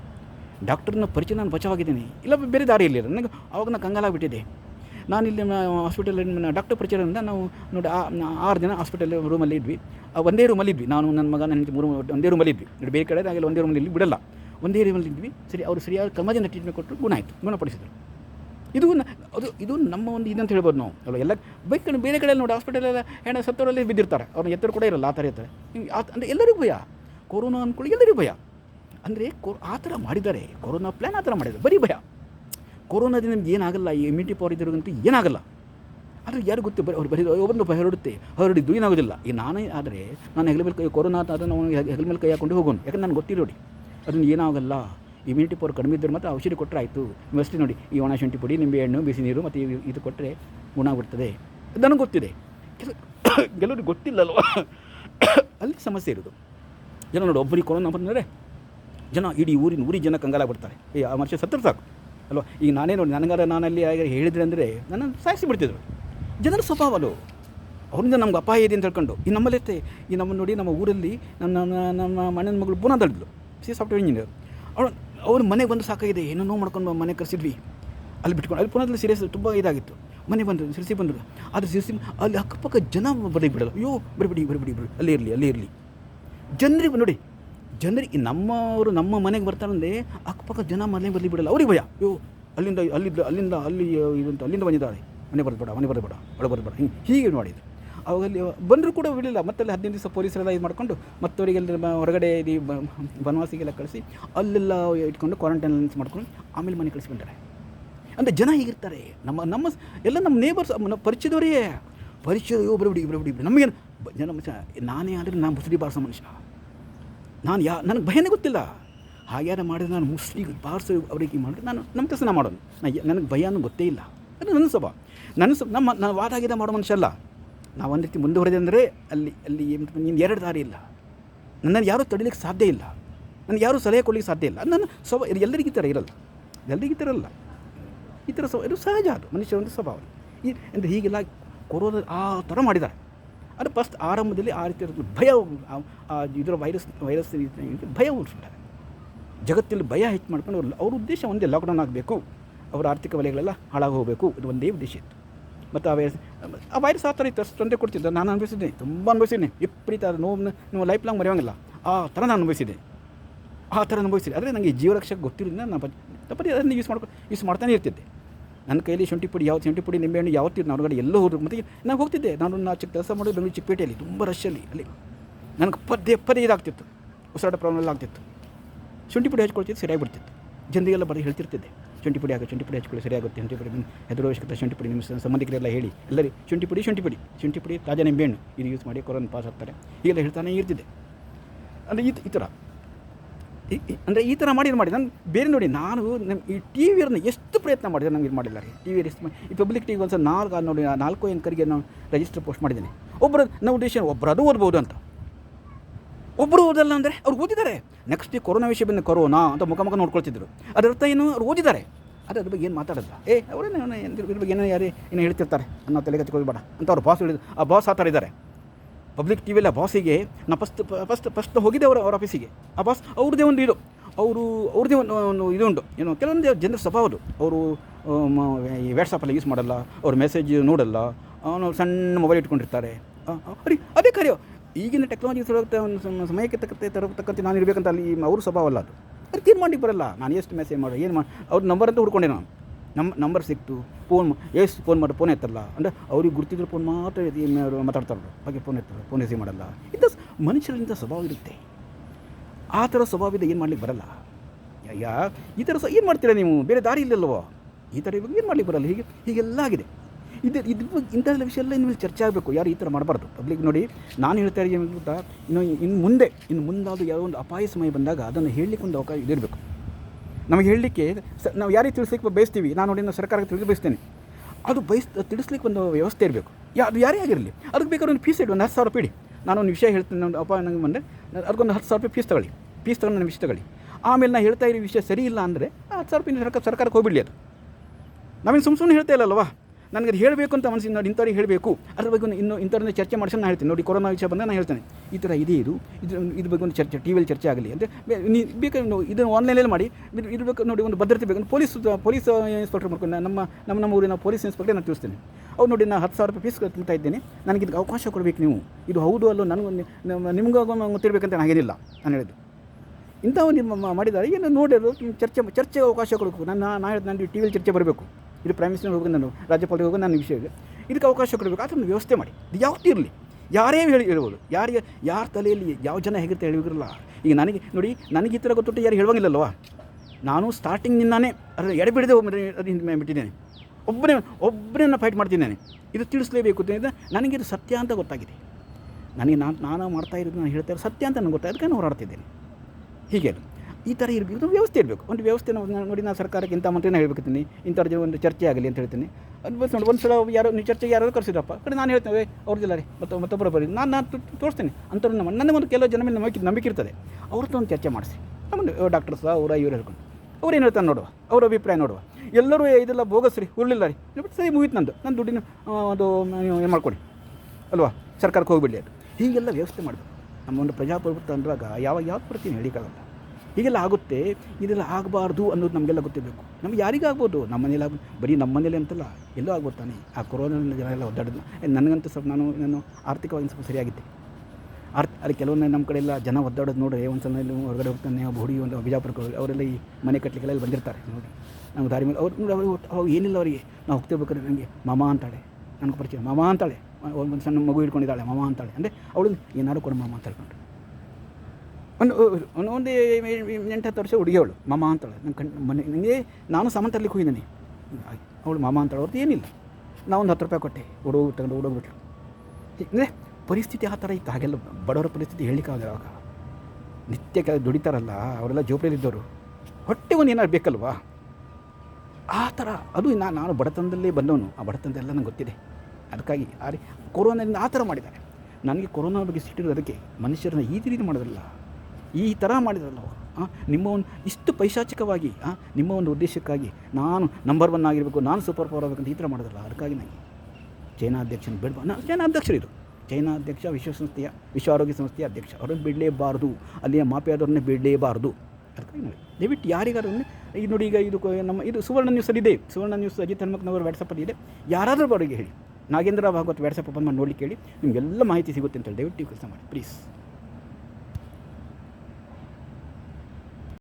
ಡಾಕ್ಟರ್ನ ಪರಿಚಯ ನಾನು ಬಚಾವಾಗಿದ್ದೀನಿ ಇಲ್ಲ, ಬೇರೆ ದಾರಿ ಇರಲಿಲ್ಲ. ನನಗೆ ಅವಾಗ ನಾನು ಕಂಗಾಲಾಗ್ಬಿಟ್ಟಿದೆ ನಾನು ಇಲ್ಲಿ ಹಾಸ್ಪಿಟಲ್ ಡಾಕ್ಟರ್ ಪರಿಚಯದಿಂದ ನಾವು ನೋಡಿ ಆರು ಜನ ಹಾಸ್ಪಿಟಲ್ ರೂಮಲ್ಲಿ ಇದ್ವಿ. ಒಂದೇ ರೂಮಲ್ಲಿ ಇದ್ವಿ. ನಾನು, ನನ್ನ ಮಗ, ನನ್ನ ಮೂರು ಒಂದೇ ರೂಮಲ್ಲಿ ಇದ್ವಿ. ನೋಡಿ, ಬೇರೆ ಕಡೆ ಆಗಲಿ ಒಂದೇ ರೂಮಲ್ಲಿ ಬಿಡಲ್ಲ. ಒಂದೇ ರೂಮಲ್ಲಿ ಇದ್ವಿ. ಸರಿ, ಅವರು ಸರಿಯಾದ ಕ್ರಮದಿಂದ ಟ್ರೀಟ್ಮೆಂಟ್ ಕೊಟ್ಟರು, ಗುಣ ಆಯಿತು, ಗುಣಪಡಿಸಿದರು. ಇದು ಅದು, ಇದು ನಮ್ಮ ಒಂದು ಇದಂತ ಹೇಳ್ಬೋದು ನಾವು. ಅಲ್ಲ ಎಲ್ಲ, ಬೈಕ್ ಬೇರೆ ಕಡೆ ನೋಡಿ ಹಾಸ್ಪಿಟಲ್ ಎಲ್ಲ ಹೆಣ ಸತ್ತವರಲ್ಲಿ ಬಿದ್ದಿರ್ತಾರೆ. ಅವ್ರನ್ನ ಎತ್ತರ ಕೂಡ ಇರಲ್ಲ, ಆ ಥರ ಇರ್ತಾರೆ. ಅಂದರೆ ಎಲ್ಲರಿಗೂ ಭಯ. ಕೊರೋನಾ ಅಂದ್ಕೊಳ್ಳಿ ಎಲ್ಲರಿಗೂ ಭಯ. ಅಂದರೆ, ಕೊ, ಆ ಥರ ಮಾಡಿದ್ದಾರೆ. ಕೊರೋನಾ ಪ್ಲ್ಯಾನ್ ಆ ಥರ ಮಾಡಿದ್ದಾರೆ. ಬರೀ ಭಯ. ಕೊರೋನಾದಿಂದ ನಿಮ್ಗೆ ಏನಾಗಲ್ಲ? ಈ ಇಮ್ಯುನಿಟಿ ಪವರ್ ಇದ್ರಿಗಂತೂ ಏನಾಗಲ್ಲ? ಆದರೆ ಯಾರು ಗೊತ್ತು? ಬರೀ ಅವ್ರು ಬರೀ ಒಬ್ಬನು ಹರಡುತ್ತೆ. ಹರಡಿದ್ದು ಏನಾಗೋದಿಲ್ಲ. ಈ ನಾನೇ ಆದರೆ ನಾನು ಹೆಗಲ ಮೇಲೆ ಕೈ ಕೊರೋನಾ ಅದನ್ನು ಹೆಗಲ ಮೇಲೆ ಕೈ ಹಾಕೊಂಡು ಹೋಗೋಣ ಯಾಕಂದ್ರೆ ನನಗೆ ಗೊತ್ತಿರೋಡಿ ಅದನ್ನು ಏನಾಗಲ್ಲ? ಇಮ್ಯುನಿಟಿ ಪವರ್ ಕಡಿಮೆ ಇದ್ದರೆ ಮಾತ್ರ ಔಷಧಿ ಕೊಟ್ಟರೆ ಆಯಿತು. ಮಸ್ತಿ ನೋಡಿ. ಈ ಒಣ ಶುಂಠಿ ಪುಡಿ, ನಿಂಬೆ ಹಣ್ಣು, ಬಿಸಿ ನೀರು ಮತ್ತು ಇದು ಕೊಟ್ಟರೆ ಗುಣ ಆಗ್ಬಿಡ್ತದೆ. ನನಗೆ ಗೊತ್ತಿದೆ. ಕೆಲವರಿಗೆ ಗೊತ್ತಿಲ್ಲಲ್ವ? ಅಲ್ಲಿ ಸಮಸ್ಯೆ ಇರೋದು. ಜನ ನೋಡಿ, ಒಬ್ಬರಿಗೆ ಕೊರೋನಾ ಬಂದರೆ ಜನ ಇಡೀ ಊರಿನ ಊರಿ ಜನ ಕಂಗಾಲಾಗ್ಬಿಡ್ತಾರೆ. ಏ, ಆ ಮನುಷ್ಯ ಸತ್ರ ಸಾಕು. ಅಲ್ವಾ? ಈಗ ನಾನೇ ನೋಡಿ ನನಗಾರ ನಾನಲ್ಲಿ ಹೇಳಿದ್ರೆ ಅಂದರೆ ನನ್ನನ್ನು ಸಾಯಿಸಿ ಬಿಡ್ತಿದ್ರು. ಜನರ ಸ್ವಭಾವ ಅದು ಅವರಿಂದ ನಮ್ಗೆ ಅಪಾಯ ಇದೆ ಅಂತ ಹೇಳ್ಕೊಂಡು, ಈ ನಮ್ಮಲ್ಲಿ ಈ ನಮ್ಮನ್ನು ನೋಡಿ ನಮ್ಮ ಊರಲ್ಲಿ ನಮ್ಮ ನಮ್ಮ ಮನೆಯ ಮಗಳು ಪುನಃದಳಿದ್ಲು ಸಿ ಸಾಫ್ಟ್ವೇರ್ ಇಂಜಿನಿಯರ್. ಅವಳು, ಅವ್ರ ಮನೆಗೆ ಬಂದು ಸಾಕಾಗಿದೆ ಏನೇನೋ ಮಾಡ್ಕೊಂಡು ಮನೆ ಕರೆಸಿದ್ವಿ. ಅಲ್ಲಿ ಬಿಟ್ಕೊಂಡು, ಅಲ್ಲಿ ಪುನಃದಲ್ಲಿ ಸೀರಿಯಸ್ ತುಂಬ ಇದಾಗಿತ್ತು. ಮನೆ ಬಂದರು ಸಿರಿಸಿ ಬಂದರು ಆದರೆ ಸಿರಿಸಿ, ಅಲ್ಲಿ ಅಕ್ಕಪಕ್ಕ ಜನ ಬರೀ ಬಿಡಲ್ಲ. ಅಯ್ಯೋ ಬರಿಬಿಡಿ ಬರಿಬಿಡಿ ಬಿಡಿ. ಅಲ್ಲಿ ಇರಲಿ ಅಲ್ಲಿ ಇರಲಿ. ಜನರಿಗೆ ನೋಡಿ ಜನರಿಗೆ ನಮ್ಮವರು ನಮ್ಮ ಮನೆಗೆ ಬರ್ತಾರಂದ್ರೆ ಅಕ್ಕಪಕ್ಕ ಜನ ಮನೆಗೆ ಬರಲಿ ಬಿಡಲ್ಲ. ಅವ್ರಿಗೆ ಭಯ. ಅಯ್ಯೋ ಅಲ್ಲಿಂದ, ಅಲ್ಲಿದ್ದ, ಅಲ್ಲಿಂದ, ಅಲ್ಲಿ ಇದಂತ, ಅಲ್ಲಿಂದ ಬಂದಿದ್ದಾರೆ. ಮನೆ ಬರಬೇಡ ಮನೆ ಬರಬೇಡ ಬಡ ಬರಬೇಡ ಹಿಂಗೆ ಹೀಗೆ ಮಾಡಿದ್ರು. ಅವಾಗ ಅಲ್ಲಿ ಬಂದರೂ ಕೂಡ ಬಿಡಲಿಲ್ಲ. ಮತ್ತೆ ಹದಿನೈದು ದಿವಸ ಪೊಲೀಸರೆಲ್ಲ ಇದು ಮಾಡ್ಕೊಂಡು ಮತ್ತವರಿಗೆಲ್ಲ ಹೊರಗಡೆ ಬ- ಬನವಾಸಿಗೆಲ್ಲ ಕಳಿಸಿ ಅಲ್ಲೆಲ್ಲ ಇಟ್ಕೊಂಡು ಕ್ವಾರಂಟೈನ್ ಮಾಡ್ಕೊಂಡು ಆಮೇಲೆ ಮನೆ ಕಳಿಸ್ಕೊಂಡಾರೆ ಅಂದರೆ ಜನ ಹೀಗಿರ್ತಾರೆ. ನಮ್ಮ ನಮ್ಮ ಎಲ್ಲ ನಮ್ಮ ನೇಬರ್ಸ್ ನಮ್ಮ ಪರಿಚಯದವರೇ. ಪರಿಚಯ ಒಬ್ಬರು ಬಿಡಿ ಇಬ್ಬರು ಬಿಡಿ ನಮಗೇನು ಜನ ಮನುಷ್ಯ, ನಾನೇ ಆದರೆ ನಾನು ಮುಸ್ಲಿ ಬಾರಿಸೋ ಮನುಷ್ಯ. ನಾನು ಯಾ, ನನಗೆ ಭಯನೇ ಗೊತ್ತಿಲ್ಲ. ಹಾಗ್ಯಾರ ಮಾಡಿದ್ರೆ ನಾನು ಮುಸ್ಲಿಮ್ ಬಾರಿಸೋ ಅವರಿಗೆ ಮಾಡಿದ್ರೆ ನಾನು ನಮ್ಮ ಕೆಲಸ ನಾ ನನಗೆ ಭಯ ಅನ್ನೋ ಗೊತ್ತೇ ಇಲ್ಲ. ಅದು ನನ್ನ ಸ್ವಭಾವ. ನನ್ನ ಸ್ವ ನಮ್ಮ, ನಾನು ವಾದ ಆಗಿದ ಮಾಡೋ ಮನುಷ್ಯ ಅಲ್ಲ. ನಾವು ಒಂದು ರೀತಿ ಮುಂದುವರೆದೆ ಅಂದರೆ ಅಲ್ಲಿ ಅಲ್ಲಿ ಏನು ಎರಡು ದಾರಿ ಇಲ್ಲ. ನನ್ನನ್ನು ಯಾರೂ ತಡಿಲಿಕ್ಕೆ ಸಾಧ್ಯ ಇಲ್ಲ. ನನಗೆ ಯಾರೂ ಸಲಹೆ ಕೊಡಲಿಕ್ಕೆ ಸಾಧ್ಯ ಇಲ್ಲ. ನನ್ನ ಸ್ವಭಾವ. ಎಲ್ಲರಿಗೂ ಈ ಥರ ಇರಲ್ಲ. ಎಲ್ಲರಿಗೂ ಈ ಥರ ಅಲ್ಲ. ಈ ಥರ ಸ್ವ ಇದು ಸಹಜ ಅದು. ಮನುಷ್ಯ ಒಂದು ಸ್ವಭಾವ. ಈ, ಅಂದರೆ ಹೀಗೆಲ್ಲ ಕೊರೋನಾ ಆ ಥರ ಮಾಡಿದ್ದಾರೆ. ಅದು ಫಸ್ಟ್ ಆರಂಭದಲ್ಲಿ ಆ ರೀತಿ ಭಯ ಇದರ ವೈರಸ್ ವೈರಸ್ ಭಯ ಹುಟ್ಟಿಸ್ಬಿಟ್ಟಾರೆ ಜಗತ್ತಲ್ಲಿ ಭಯ ಹೆಚ್ಚು ಮಾಡ್ಕೊಂಡು ಅವ್ರ ಅವ್ರ ಉದ್ದೇಶ ಒಂದೇ ಲಾಕ್ಡೌನ್ ಆಗಬೇಕು, ಅವರ ಆರ್ಥಿಕ ವಲಯಗಳೆಲ್ಲ ಹಾಳಾಗಿ ಹೋಗಬೇಕು ಇದು ಒಂದೇ ಉದ್ದೇಶ ಇತ್ತು. ಮತ್ತು ಆ ವೈರಸ್ ಆ ವೈರಸ್ ಆ ಥರ ಇತ್ತು, ಅಷ್ಟು ತೊಂದರೆ ಕೊಡ್ತಿದ್ದ, ನಾನು ಅನುಭವಿಸಿದ್ದೆ, ತುಂಬ ಅನುಭವಿಸಿದ್ದೀನಿ ವಿಪರೀತ ಅದು ನೋವು ನೀವು ಲೈಫ್ ಲಾಂಗ್ ಮರೆಯೋಂಗಿಲ್ಲ ಆ ಥರ ನಾನು ಅನುಭವಿಸಿದೆ ಆ ಥರ ಅನುಭವಿಸಿದೆ ಆದರೆ ನನಗೆ ಜೀವರಕ್ಷಕ ಗೊತ್ತಿರೋದ್ರಿಂದ ನಾನು ತಪ್ಪದೆ ಅದನ್ನು ಯೂಸ್ ಮಾಡ್ಕೊ ಯೂಸ್ ಮಾಡ್ತಾನೆ ಇರ್ತಿದ್ದೆ. ನನ್ನ ಕೈಯಲ್ಲಿ ಶುಂಠಿ ಪುಡಿ ಯಾವ ಶುಂಠಿ ಪುಡಿ ನಿಂಬೆಹಣ್ಣು ಯಾವತ್ತಿದ್ದು ನಾನು ಹೊರಗಡೆ ಎಲ್ಲೋ ಹೋದ್ರು. ಮತ್ತು ನಾನು ಹೋಗ್ತಿದ್ದೆ. ನಾನು ನಾ ಚಿಕ್ಕ ಕೆಲಸ ಮಾಡೋದು ಬೆಂಗಳೂರು ಚಿಕ್ಕಪೇಟೆಯಲ್ಲಿ. ತುಂಬ ರಶಲ್ಲಿ ಅಲ್ಲಿ ನನಗೆ ಪದೇ ಪದೇ ಇದಾಗ್ತಿತ್ತು. ಉಸಿರಾಟ ಪ್ರಾಬ್ಲಮ್ ಎಲ್ಲ ಆಗ್ತಿತ್ತು. ಶುಂಠಿ ಪುಡಿ ಹಚ್ಕೊಳ್ತಿದ್ದು ಸರಿಯಾಗಿ ಬಿಡ್ತಿತ್ತು ಜನರಿಗೆಲ್ಲ ಬರೀ ಹೇಳ್ತಿರ್ತಿದ್ದೆ. ಶುಂಠಿ ಪುಡಿ ಹಾಕೋ ಶುಂಠಿ ಪುಡಿ ಹಚ್ಕೊಳ್ಳಿ ಸರಿಯಾಗುತ್ತೆ ಶುಂಠಿ ಪುಡಿ ನಿಮ್ಮ ಎದುರು ಅವಶ್ಯಕತೆ ಶುಂಠಿ ಪುಡಿ ನಿಮ್ಮ ಸಂಬಂಧಿಕರೆಲ್ಲ ಹೇಳಿ. ಎಲ್ಲರಿ ಶುಂಠಿ ಪುಡಿ ಶುಂಠಿ ಪುಡಿ ಶುಂಠಿ ಪುಡಿ ತಾಜಾ ನಿಂಬೆಹಣ್ಣು. ಇದು ಯೂಸ್ ಮಾಡಿ ಕೊರೋನಾ ಪಾಸ್ ಆಗ್ತಾರೆ. ಹೀಗೆಲ್ಲ ಹೇಳ್ತಾನೆ ಇರ್ತಿದ್ದೆ. ಅಂದರೆ ಈ ಥರ. ಅಂದರೆ ಈ ಥರ ಮಾಡಿ, ಇದು ಮಾಡಿ. ನಾನು ಬೇರೆ ನೋಡಿ, ನಾನು ನಮ್ಮ ಈ ಟಿ ವಿಯವ್ರನ್ನ ಎಷ್ಟು ಪ್ರಯತ್ನ ಮಾಡಿದೆ ನಂಗೆ ಇದು ಮಾಡಿಲ್ಲ ರೀ ಟಿ ವಿ ಎಷ್ಟು ಈ ಪಬ್ಲಿಕ್ ಟಿ ವಿ ಒಂದು ನಾಲ್ಕು ನೋಡಿ ನಾಲ್ಕು ಎಂಕರಿಗೆ ನಾನು ರಿಜಿಸ್ಟರ್ ಪೋಸ್ಟ್ ಮಾಡಿದ್ದೀನಿ. ಒಬ್ಬರು ನಾವು ಉದ್ದೇಶ ಅದು ಓದ್ಬೋದು ಅಂತ. ಒಬ್ಬರು ಓದಲ್ಲ ಅಂದರೆ ಅವ್ರು ಓದಿದ್ದಾರೆ. ನೆಕ್ಸ್ಟ್ ಈ ಕೊರೋನಾ ವಿಷಯ ಬಂದ ಕೊರೋನಾ ಅಂತ ಮುಖ ಮುಖ ನೋಡ್ಕೊಳ್ತಿದ್ರು. ಅದರರ್ಥ ಏನು? ಅವ್ರು ಓದಿದ್ದಾರೆ. ಅದು ಅದ್ರ ಬಗ್ಗೆ ಏನು ಮಾತಾಡಲ್ಲ ಏ, ಅವರೇನು ಇದ್ರ ಬಗ್ಗೆ ಏನೋ ಯಾರೇ ಏನು ಹೇಳ್ತಿರ್ತಾರೆ. ಅನ್ನೋ ತಲೆಗೆ ಹಚ್ಕೊಳ್ಬೇಡ ಅಂತ ಅವ್ರು ಬಾಸ್ ಹೇಳಿದ್ರು. ಆ ಬಾಸ್ ಆ ಥರ ಇದ್ದಾರೆ. ಪಬ್ಲಿಕ್ ಟಿ ವಿಯಲ್ಲಿ ಆ ಬಾಸಿಗೆ ನಾ ಫಸ್ಟ್ ಫಸ್ಟ್ ಫಸ್ಟ್ ಹೋಗಿದ್ದೆ ಅವರ, ಅವ್ರ ಆಫೀಸಿಗೆ ಆ ಬಾಸ್ ಅವ್ರದ್ದೇ ಒಂದು ಇದು. ಅವರು, ಅವ್ರದ್ದೇ ಒಂದು ಒಂದು ಇದು ಉಂಟು. ಏನು ಕೆಲವೊಂದು ಜನರ ಸ್ವಭಾವದು ಅವರು ಈ ವಾಟ್ಸಪ್ಪಲ್ಲಿ ಯೂಸ್ ಮಾಡಲ್ಲ, ಅವ್ರ ಮೆಸೇಜ್ ನೋಡಲ್ಲ, ಅವನು ಸಣ್ಣ ಮೊಬೈಲ್ ಇಟ್ಕೊಂಡಿರ್ತಾರೆ. ಅರಿ, ಅದೇ ಕರೆಯೋ. ಈಗಿನ ಟೆಕ್ನಾಲಜಿ ಒಂದು ಸಮಯಕ್ಕೆ ತಕ್ಕಂತೆ, ತರತಕ್ಕಂತೆ ನಾನು ಇರಬೇಕಂತ ಅಲ್ಲಿ ಅವ್ರ ಸ್ವಭಾವ ಅಲ್ಲ ಅದು. ಅದು ತೀರ್ಮಾನಕ್ಕೆ ಬರಲ್ಲ. ನಾನು ಎಷ್ಟು ಮೆಸೇಜ್ ಮಾಡೋ, ಏನು ಮಾಡಿ, ಅವ್ರ ನಂಬರ್ ಅಂತ ಹುಡ್ಕೊಂಡೆ ನಾನು. ನಮ್ಮ ನಂಬರ್ ಸಿಕ್ತು. ಫೋನ್ ಎಷ್ಟು ಫೋನ್ ಮಾಡಿ ಫೋನ್ ಎತ್ತಲ್ಲ. ಅಂದರೆ ಅವ್ರಿಗೆ ಗುರ್ತಿದ್ರೆ ಫೋನ್ ಮಾತ್ರ ಇದು ಮಾತಾಡ್ತಾರಲ್ಲ ಹಾಗೆ ಫೋನ್ ಎತ್ತಲ್ಲ ಫೋನ್ ರಿಸೀವ್ ಮಾಡಲ್ಲ. ಇದು ಮನುಷ್ಯರಿಂದ ಸ್ವಭಾವ ಇರುತ್ತೆ. ಆ ಥರ ಸ್ವಭಾವದಿಂದ ಏನು ಮಾಡ್ಲಿಕ್ಕೆ ಬರಲ್ಲ. ಯಾ- ಯಾ, ಈ ಥರ ಸ, ಏನು ಮಾಡ್ತೀರಾ ನೀವು? ಬೇರೆ ದಾರಿ ಇಲ್ಲಲ್ವೋ? ಈ ಥರ ಇವಾಗ ಏನು ಮಾಡ್ಲಿಕ್ಕೆ ಬರಲ್ಲ? ಹೀಗೆ ಹೀಗೆಲ್ಲ ಆಗಿದೆ ಇದು ಇದು ಇಂಥದ್ದೆಲ್ಲ ವಿಷಯ ಎಲ್ಲ ಇನ್ಮೇಲೆ ಚರ್ಚೆ ಆಗಬೇಕು. ಯಾರು ಈ ಥರ ಮಾಡಬಾರ್ದು. ಪಬ್ಲಿಕ್ ನೋಡಿ, ನಾನು ಹೇಳ್ತಾ ಇದ್ದೀನಿ ಇನ್ನು ಇನ್ನು ಮುಂದೆ, ಇನ್ನು ಮುಂದಾದ ಯಾವುದೋ ಒಂದು ಅಪಾಯ ಸಮಯ ಬಂದಾಗ ಅದನ್ನು ಹೇಳಲಿಕ್ಕೆ ಒಂದು ಅವಕಾಶ ಇದಿರಬೇಕು. ನಮಗೆ ಹೇಳಲಿಕ್ಕೆ ನಾವು ಯಾರಿಗೆ ತಿಳಿಸ್ಲಿಕ್ಕೆ ಬಯಸ್ತೀವಿ? ನಾನು ನೋಡಿ ನಾನು ಸರ್ಕಾರಕ್ಕೆ ತಿಳಿದು ಬಯಸ್ತೇನೆ. ಅದು ಬಯಸ್, ತಿಳಿಸ್ಲಿಕ್ಕೆ ಒಂದು ವ್ಯವಸ್ಥೆ ಇರಬೇಕು. ಯಾ, ಅದು ಯಾರೇ ಆಗಿರಲಿ. ಅದಕ್ಕೆ ಬೇಕಾದ್ರೆ ಒಂದು ಫೀಸ್ ಇಡಿ, ಒಂದು ಹತ್ತು ಸಾವಿರ ರೂಪಾಯಿ ಇಡಿ. ನಾನು ಒಂದು ವಿಷಯ ಹೇಳ್ತೀನಿ, ನಾನು ಅಪ್ಪ ನಂಗೆ ಬಂದರೆ, ಅದಕ್ಕೊಂದು ಹತ್ತು ಸಾವಿರ ರೂಪಾಯಿ ಫೀಸ್ ತಗೊಳ್ಳಿ. ಫೀಸ್ ತಗೊಂಡು ನನ್ನ ವಿಷಯ ತಗೊಳ್ಳಿ. ಆಮೇಲೆ ನಾನು ಹೇಳ್ತಾ ಇರೋ ವಿಷಯ ಸರಿ ಇಲ್ಲ ಅಂದರೆ ಹತ್ತು ಸಾವಿರ ರೂಪಾಯಿ ಸರ್ಕಾರ, ಸರ್ಕಾರಕ್ಕೆ ಹೋಗ್ಬಿಡಲಿ ಅದು. ನಾವೇನು ಸುಮ್ಮ ಸುಮ್ಮನೆ ಹೇಳ್ತಾ ಇಲ್ಲಲ್ವಾ? ನನಗೆ ಅದು ಹೇಳಬೇಕು ಅಂತ ಮನಸ್ಸಿನ ನೋಡಿ ಇಂಥವ್ರಿಗೆ ಹೇಳಬೇಕು. ಅದ್ರ ಬಗ್ಗೆ ಒಂದು ಇನ್ನೂ ಇಂಥವ್ರನ್ನ ಚರ್ಚೆ ಮಾಡಿಸಿ ನಾನು ಹೇಳ್ತೀನಿ. ನೋಡಿ ಕೊರೋನಾ ವಿಷಯ ಬಂದಾಗ ನಾನು ಹೇಳ್ತೇನೆ. ಈ ಥರ ಇದೇ ಇದು. ಇದು ಬಗ್ಗೆ ಒಂದು ಚರ್ಚೆ, ಟಿ ವಿಯಲ್ಲಿ ಚರ್ಚೆ ಆಗಲಿ. ಅಂದರೆ ಬೇಕಾದ್ರೆ ಇದನ್ನು ಆನ್ಲೈನಲ್ಲಿ ಮಾಡಿ. ಇದು ಇದ್ರ ಬೇಕು ನೋಡಿ ಒಂದು ಭದ್ರತೆ ಬೇಕು. ಪೊಲೀಸ್ ಪೊಲೀಸ್ ಇನ್ಸ್ಪೆಕ್ಟರ್ ಮಾಡ್ಕೊಂಡು ನಮ್ಮ ನಮ್ಮ ನಮ್ಮ ಊರಿನ ಪೊಲೀಸ್ ಇನ್ಸ್ಪೆಕ್ಟರ್ ನಾನು ತಿಳಿಸ್ತೇನೆ. ಅವ್ರು ನೋಡಿ ನಾನು ಹತ್ತು ಸಾವಿರ ರೂಪಾಯಿ ಫೀಸ್ ತಿಂತಾ ಇದ್ದೇನೆ. ನನಗೆ ಇದಕ್ಕೆ ಅವಕಾಶ ಕೊಡಬೇಕು ನೀವು. ಇದು ಹೌದು ಅಲ್ಲೋ ನನಗೂ ನಿಮಗೂ ಗೊತ್ತಿರಬೇಕಂತ ನನಗೇನಿಲ್ಲ ನಾನು ಹೇಳಿದ್ದು. ಇಂಥವು ನಿಮ್ಮ ಮಾಡಿದ್ದಾರೆ. ಏನು ನೋಡಿದ್ರು, ಚರ್ಚೆ, ಚರ್ಚೆಗೆ ಅವಕಾಶ ಕೊಡಬೇಕು. ನಾನು ನಾನು ನಾನು ಟಿ ವಿಲಿ ಚರ್ಚೆ ಬರಬೇಕು. ಇದು ಪ್ರೈಮ್ ಮಿನಿಸ್ಟರ್ ಹೋಗಿ ನಾನು ರಾಜ್ಯಪಾಲರಿಗೆ ಹೋಗಿ ನನ್ನ ವಿಷಯ ಇದೆ ಇದಕ್ಕೆ ಅವಕಾಶ ಕೊಡಬೇಕು ಅದನ್ನು ವ್ಯವಸ್ಥೆ ಮಾಡಿ. ಯಾವತ್ತೂ ಇರಲಿ. ಯಾರೇ ಹೇಳಿ ಹೇಳ್ಬೋದು. ಯಾರಿಗೆ, ಯಾರ ತಲೆಯಲ್ಲಿ ಯಾವ ಜನ ಹೇಗಿರ್ತಾರೆ ಹೇಳಿರಲ್ಲ ಈಗ ನನಗೆ, ನೋಡಿ, ನನಗೆ ಈ ಥರ ಗೊತ್ತುಂಟು, ಯಾರು ಹೇಳುವಂಗಿಲ್ಲಲ್ವಾ? ನಾನು ಸ್ಟಾರ್ಟಿಂಗ್ನಿಂದಾನೇ ಅದರ ಎಡೆಬಿಡದೆ ಬಿಟ್ಟಿದ್ದೇನೆ. ಒಬ್ಬನೇ ಒಬ್ಬರನ್ನ ಫೈಟ್ ಮಾಡ್ತಿದ್ದೇನೆ. ಇದು ತಿಳಿಸ್ಲೇಬೇಕು ಅಂತ ನನಗೆ ಇದು ಸತ್ಯ ಅಂತ ಗೊತ್ತಾಗಿದೆ. ನನಗೆ ನಾನು ನಾನು ಮಾಡ್ತಾ ಇರೋದು ನಾನು ಹೇಳ್ತಾ ಇರೋದು ಸತ್ಯ ಅಂತ ನನಗೆ ಅದಕ್ಕೆ ನಾನು ಹೋರಾಡ್ತಿದ್ದೇನೆ. ಹೀಗೆ ಅದು. ಈ ಥರ ಇರಬೇಕು. ವ್ಯವಸ್ಥೆ ಇರಬೇಕು. ಒಂದು ವ್ಯವಸ್ಥೆ ನೋಡಿ ನಾನು ಸರ್ಕಾರಕ್ಕೆ ಇಂಥ ಮಂತ್ರಿನ ಹೇಳ್ಬೇಕಂತೀನಿ. ಇಂಥವ್ರ ಒಂದು ಚರ್ಚೆ ಆಗಲಿ ಅಂತ ಹೇಳ್ತೀನಿ. ಅದು ಬಸ್ ನೋಡಿ ಒಂದು ಸಲ ಯಾರು ನೀವು ಚರ್ಚೆಗೆ ಯಾರು ಕರೆಸಿದ್ರಪ್ಪ. ಕಡೆ ನಾನು ಹೇಳ್ತೇವೆ ಅವ್ರದ್ದಿಲ್ಲ ರೀ. ಮತ್ತು ಮತ್ತೊಬ್ಬರು ಬರೀ ನಾನು ನಾನು ತೋರಿಸ್ತೇನೆ. ಅಂಥವ್ರು ನಮ್ಮ ಒಂದು ಕೆಲವು ಜನ ಮೇಲೆ ನಂಬಿಕೆ ನಂಬಿಕೆ ಇರ್ತದೆ. ಅವ್ರ ಹತ್ರ ಒಂದು ಚರ್ಚೆ ಮಾಡಿಸಿ. ನಮ್ಮನ್ನು ಡಾಕ್ಟರ್ಸ ಅವರ, ಇವ್ರು ಹೇಳ್ಕೊಂಡು. ಅವ್ರು ಏನು ಹೇಳ್ತಾರೆ ನೋಡುವ? ಅವ್ರ ಅಭಿಪ್ರಾಯ ನೋಡುವ. ಎಲ್ಲರೂ ಇದೆಲ್ಲ ಬೋಗಸ್ ರೀ. ಉರ್ಲಿಲ್ಲ ರೀ. ಬಟ್ ಸರಿ ಮುಗೀತು ನಂದು. ನನ್ನ ದುಡ್ಡಿನ ಅದು ಏನು ಮಾಡ್ಕೊಡಿ. ಅಲ್ವಾ? ಸರ್ಕಾರಕ್ಕೆ ಹೋಗಿಬಿಡಲಿ ಅದು. ಹೀಗೆಲ್ಲ ವ್ಯವಸ್ಥೆ ಮಾಡಬೇಕು. ನಮ್ಮ ಒಂದು ಪ್ರಜಾಪ್ರಭುತ್ವ ಅಂದಾಗ ಯಾವ ಯಾವ ಪ್ರತಿ ಹೇಳಿಕ್ಕಾಗಲ್ಲ ಹೀಗೆಲ್ಲ ಆಗುತ್ತೆ, ಇದೆಲ್ಲ ಆಗಬಾರ್ದು ಅನ್ನೋದು ನಮಗೆಲ್ಲ ಗೊತ್ತಿರಬೇಕು. ನಮ್ಗೆ ಯಾರಿಗಾಗ್ಬೋದು ನಮ್ಮ ಮನೇಲಿ ಆಗ, ಬರೀ ನಮ್ಮ ಮನೇಲಿ ಅಂತಲ್ಲ, ಎಲ್ಲೂ ಆಗ್ಬೋದು ತಾನೆ. ಆ ಕೊರೋನಾ ಜನ ಎಲ್ಲ ಒದ್ದಾಡೋದು ನನಗಂತೂ ಸ್ವಲ್ಪ ನಾನು ನಾನು ಆರ್ಥಿಕವಾಗಿ ಸ್ವಲ್ಪ ಸರಿಯಾಗಿದ್ದೆ. ಅರ್ಥ ಅಲ್ಲಿ ಕೆಲವೊಂದು ನಮ್ಮ ಕಡೆ ಎಲ್ಲ ಜನ ಒದ್ದಾಡೋದು ನೋಡ್ರಿ ಒಂದು ಸಲ ಹೊರಗಡೆ ಹೋಗ್ತಾನೆ, ಒಬ್ಬ ಹುಡುಗಿ ಒಂದು ಬಿಜಾಪುರಕ್ಕೆ ಅವರೆಲ್ಲ ಈ ಮನೆ ಕಟ್ಟಲಿಕ್ಕೆಲ್ಲ ಇಲ್ಲಿ ಬಂದಿರ್ತಾರೆ ನೋಡಿ. ನಮ್ಮ ದಾರಿ ಮೇಲೆ, ಅವ್ರು ನೋಡಿ, ಅವ್ರು ಅವ್ರು ಏನಿಲ್ಲ ಅವರಿಗೆ. ನಾವು ಹೋಗ್ತಿರ್ಬೇಕಾದ್ರೆ ನನಗೆ, ಮಾಮ ಅಂತಾಳೆ. ನನಗೆ ಪರಿಚಯ, ಮಾಮ ಅಂತಾಳೆ. ಒಂದು ಸಣ್ಣ ಮಗು ಹಿಡ್ಕೊಂಡಿದ್ದಾಳೆ, ಮಾಮ ಅಂತಾಳೆ. ಅಂದರೆ ಅವಳು ಏನಾದ್ರು ಕೊಡು ಮಾಮ ಅಂತ ಹೇಳ್ಕೊಂಡು. ಒಂದು ಎಂಟು ಹತ್ತು ವರ್ಷ ಹುಡುಗಿ ಅವಳು, ಮಾಮ ಅಂತಾಳೆ ನನ್ನ ಕಣ್, ಮನೆ ನನಗೆ ನಾನು ಸಾಮಾನು ತರ್ಲಿಕ್ಕೆ ಹೋಗಿದ್ದೀನಿ ಅವಳು ಮಾಮ ಅಂತಾಳು ಅವ್ರದ್ದು ಏನಿಲ್ಲ. ನಾವೊಂದು ಹತ್ತು ರೂಪಾಯಿ ಕೊಟ್ಟೆ ಹುಡುಗ ತಗೊಂಡು ಹುಡುಗ್ಬಿಟ್ಲು ಅಂದರೆ ಪರಿಸ್ಥಿತಿ ಆ ಥರ ಇತ್ತು. ಹಾಗೆಲ್ಲ ಬಡವರ ಪರಿಸ್ಥಿತಿ ಹೇಳಲಿಕ್ಕಾಗಲ್ಲ ಅವಾಗ ನಿತ್ಯ ಕೆಲ ದುಡಿತಾರಲ್ಲ, ಅವರೆಲ್ಲ ಜೋಪಡಿಯಲ್ಲಿದ್ದವರು ಹೊಟ್ಟೆ ಒಂದು ಏನಾದ್ರು ಬೇಕಲ್ವಾ? ಆ ಥರ, ಅದು ನಾನು ನಾನು ಬಡತನದಲ್ಲೇ ಬಂದವನು. ಆ ಬಡತನದೆಲ್ಲ ನಂಗೆ ಗೊತ್ತಿದೆ. ಅದಕ್ಕಾಗಿ ಆ ರೀ, ಕೊರೋನಾದಿಂದ ಆ ಥರ ಮಾಡಿದ್ದಾರೆ. ನನಗೆ ಕೊರೋನಾ ಬಗ್ಗೆ ಸಿಟ್ಟಿರೋದು ಅದಕ್ಕೆ ಮನುಷ್ಯರನ್ನ ಈ ರೀತಿ ಮಾಡೋದಿಲ್ಲ ಈ ಥರ ಮಾಡಿದ್ರಲ್ಲ ಅವರು ನಿಮ್ಮ ಒಂದು ಇಷ್ಟು ಪೈಶಾಚಿಕವಾಗಿ ನಿಮ್ಮ ಒಂದು ಉದ್ದೇಶಕ್ಕಾಗಿ ನಾನು ನಂಬರ್ ಒನ್ ಆಗಿರಬೇಕು, ನಾನು ಸೂಪರ್ ಪವರ್ ಅಂತ ಈ ಥರ ಮಾಡಿದ್ರಲ್ಲ, ಅದಕ್ಕಾಗಿ ನನಗೆ ಚೈನಾ ಅಧ್ಯಕ್ಷನ ಬಿಡ್ಬಾ ನಾನು ಚೈನಾ ಅಧ್ಯಕ್ಷರು ಇದು. ಚೈನಾ ಅಧ್ಯಕ್ಷ ವಿಶ್ವಸಂಸ್ಥೆಯ ವಿಶ್ವ ಆರೋಗ್ಯ ಸಂಸ್ಥೆಯ ಅಧ್ಯಕ್ಷ. ಅವ್ರನ್ನ ಬಿಡಲೇಬಾರ್ದು. ಅಲ್ಲಿಯ ಮಾಪೆಯಾದವ್ರನ್ನೇ ಬಿಡಲೇಬಾರ್ದು. ಅದಕ್ಕಾಗಿ ನೋಡಿ ದಯವಿಟ್ಟು ಯಾರಿಗಾದ್ರೂ ಈಗ ನೋಡಿ ಈಗ ಇದು ನಮ್ಮ, ಇದು ಸುವರ್ಣ ನ್ಯೂಸಲ್ಲಿ ಇದೆ. ಸುವರ್ಣ ನ್ಯೂಸ್ ಅಜಿತ್ ಹನುಮಕ್ನವರು ವಾಟ್ಸಪ್ಪಲ್ಲಿ ಇದೆ. ಯಾರಾದರೂ ಬರೋರಿಗೆ ಹೇಳಿ. ನಾಗೇಂದ್ರ ಭಾಗವತ್ ವಾಟ್ಸಪ್ ಓಪನ್ ಮಾಡಿ ನೋಡಲಿಕ್ಕೆ ಹೇಳಿ. ನಿಮಗೆಲ್ಲ ಮಾಹಿತಿ ಸಿಗುತ್ತೆ ಅಂತೇಳಿ ದಯವಿಟ್ಟು ಕೆಲಸ ಮಾಡಿ. ಪ್ಲೀಸ್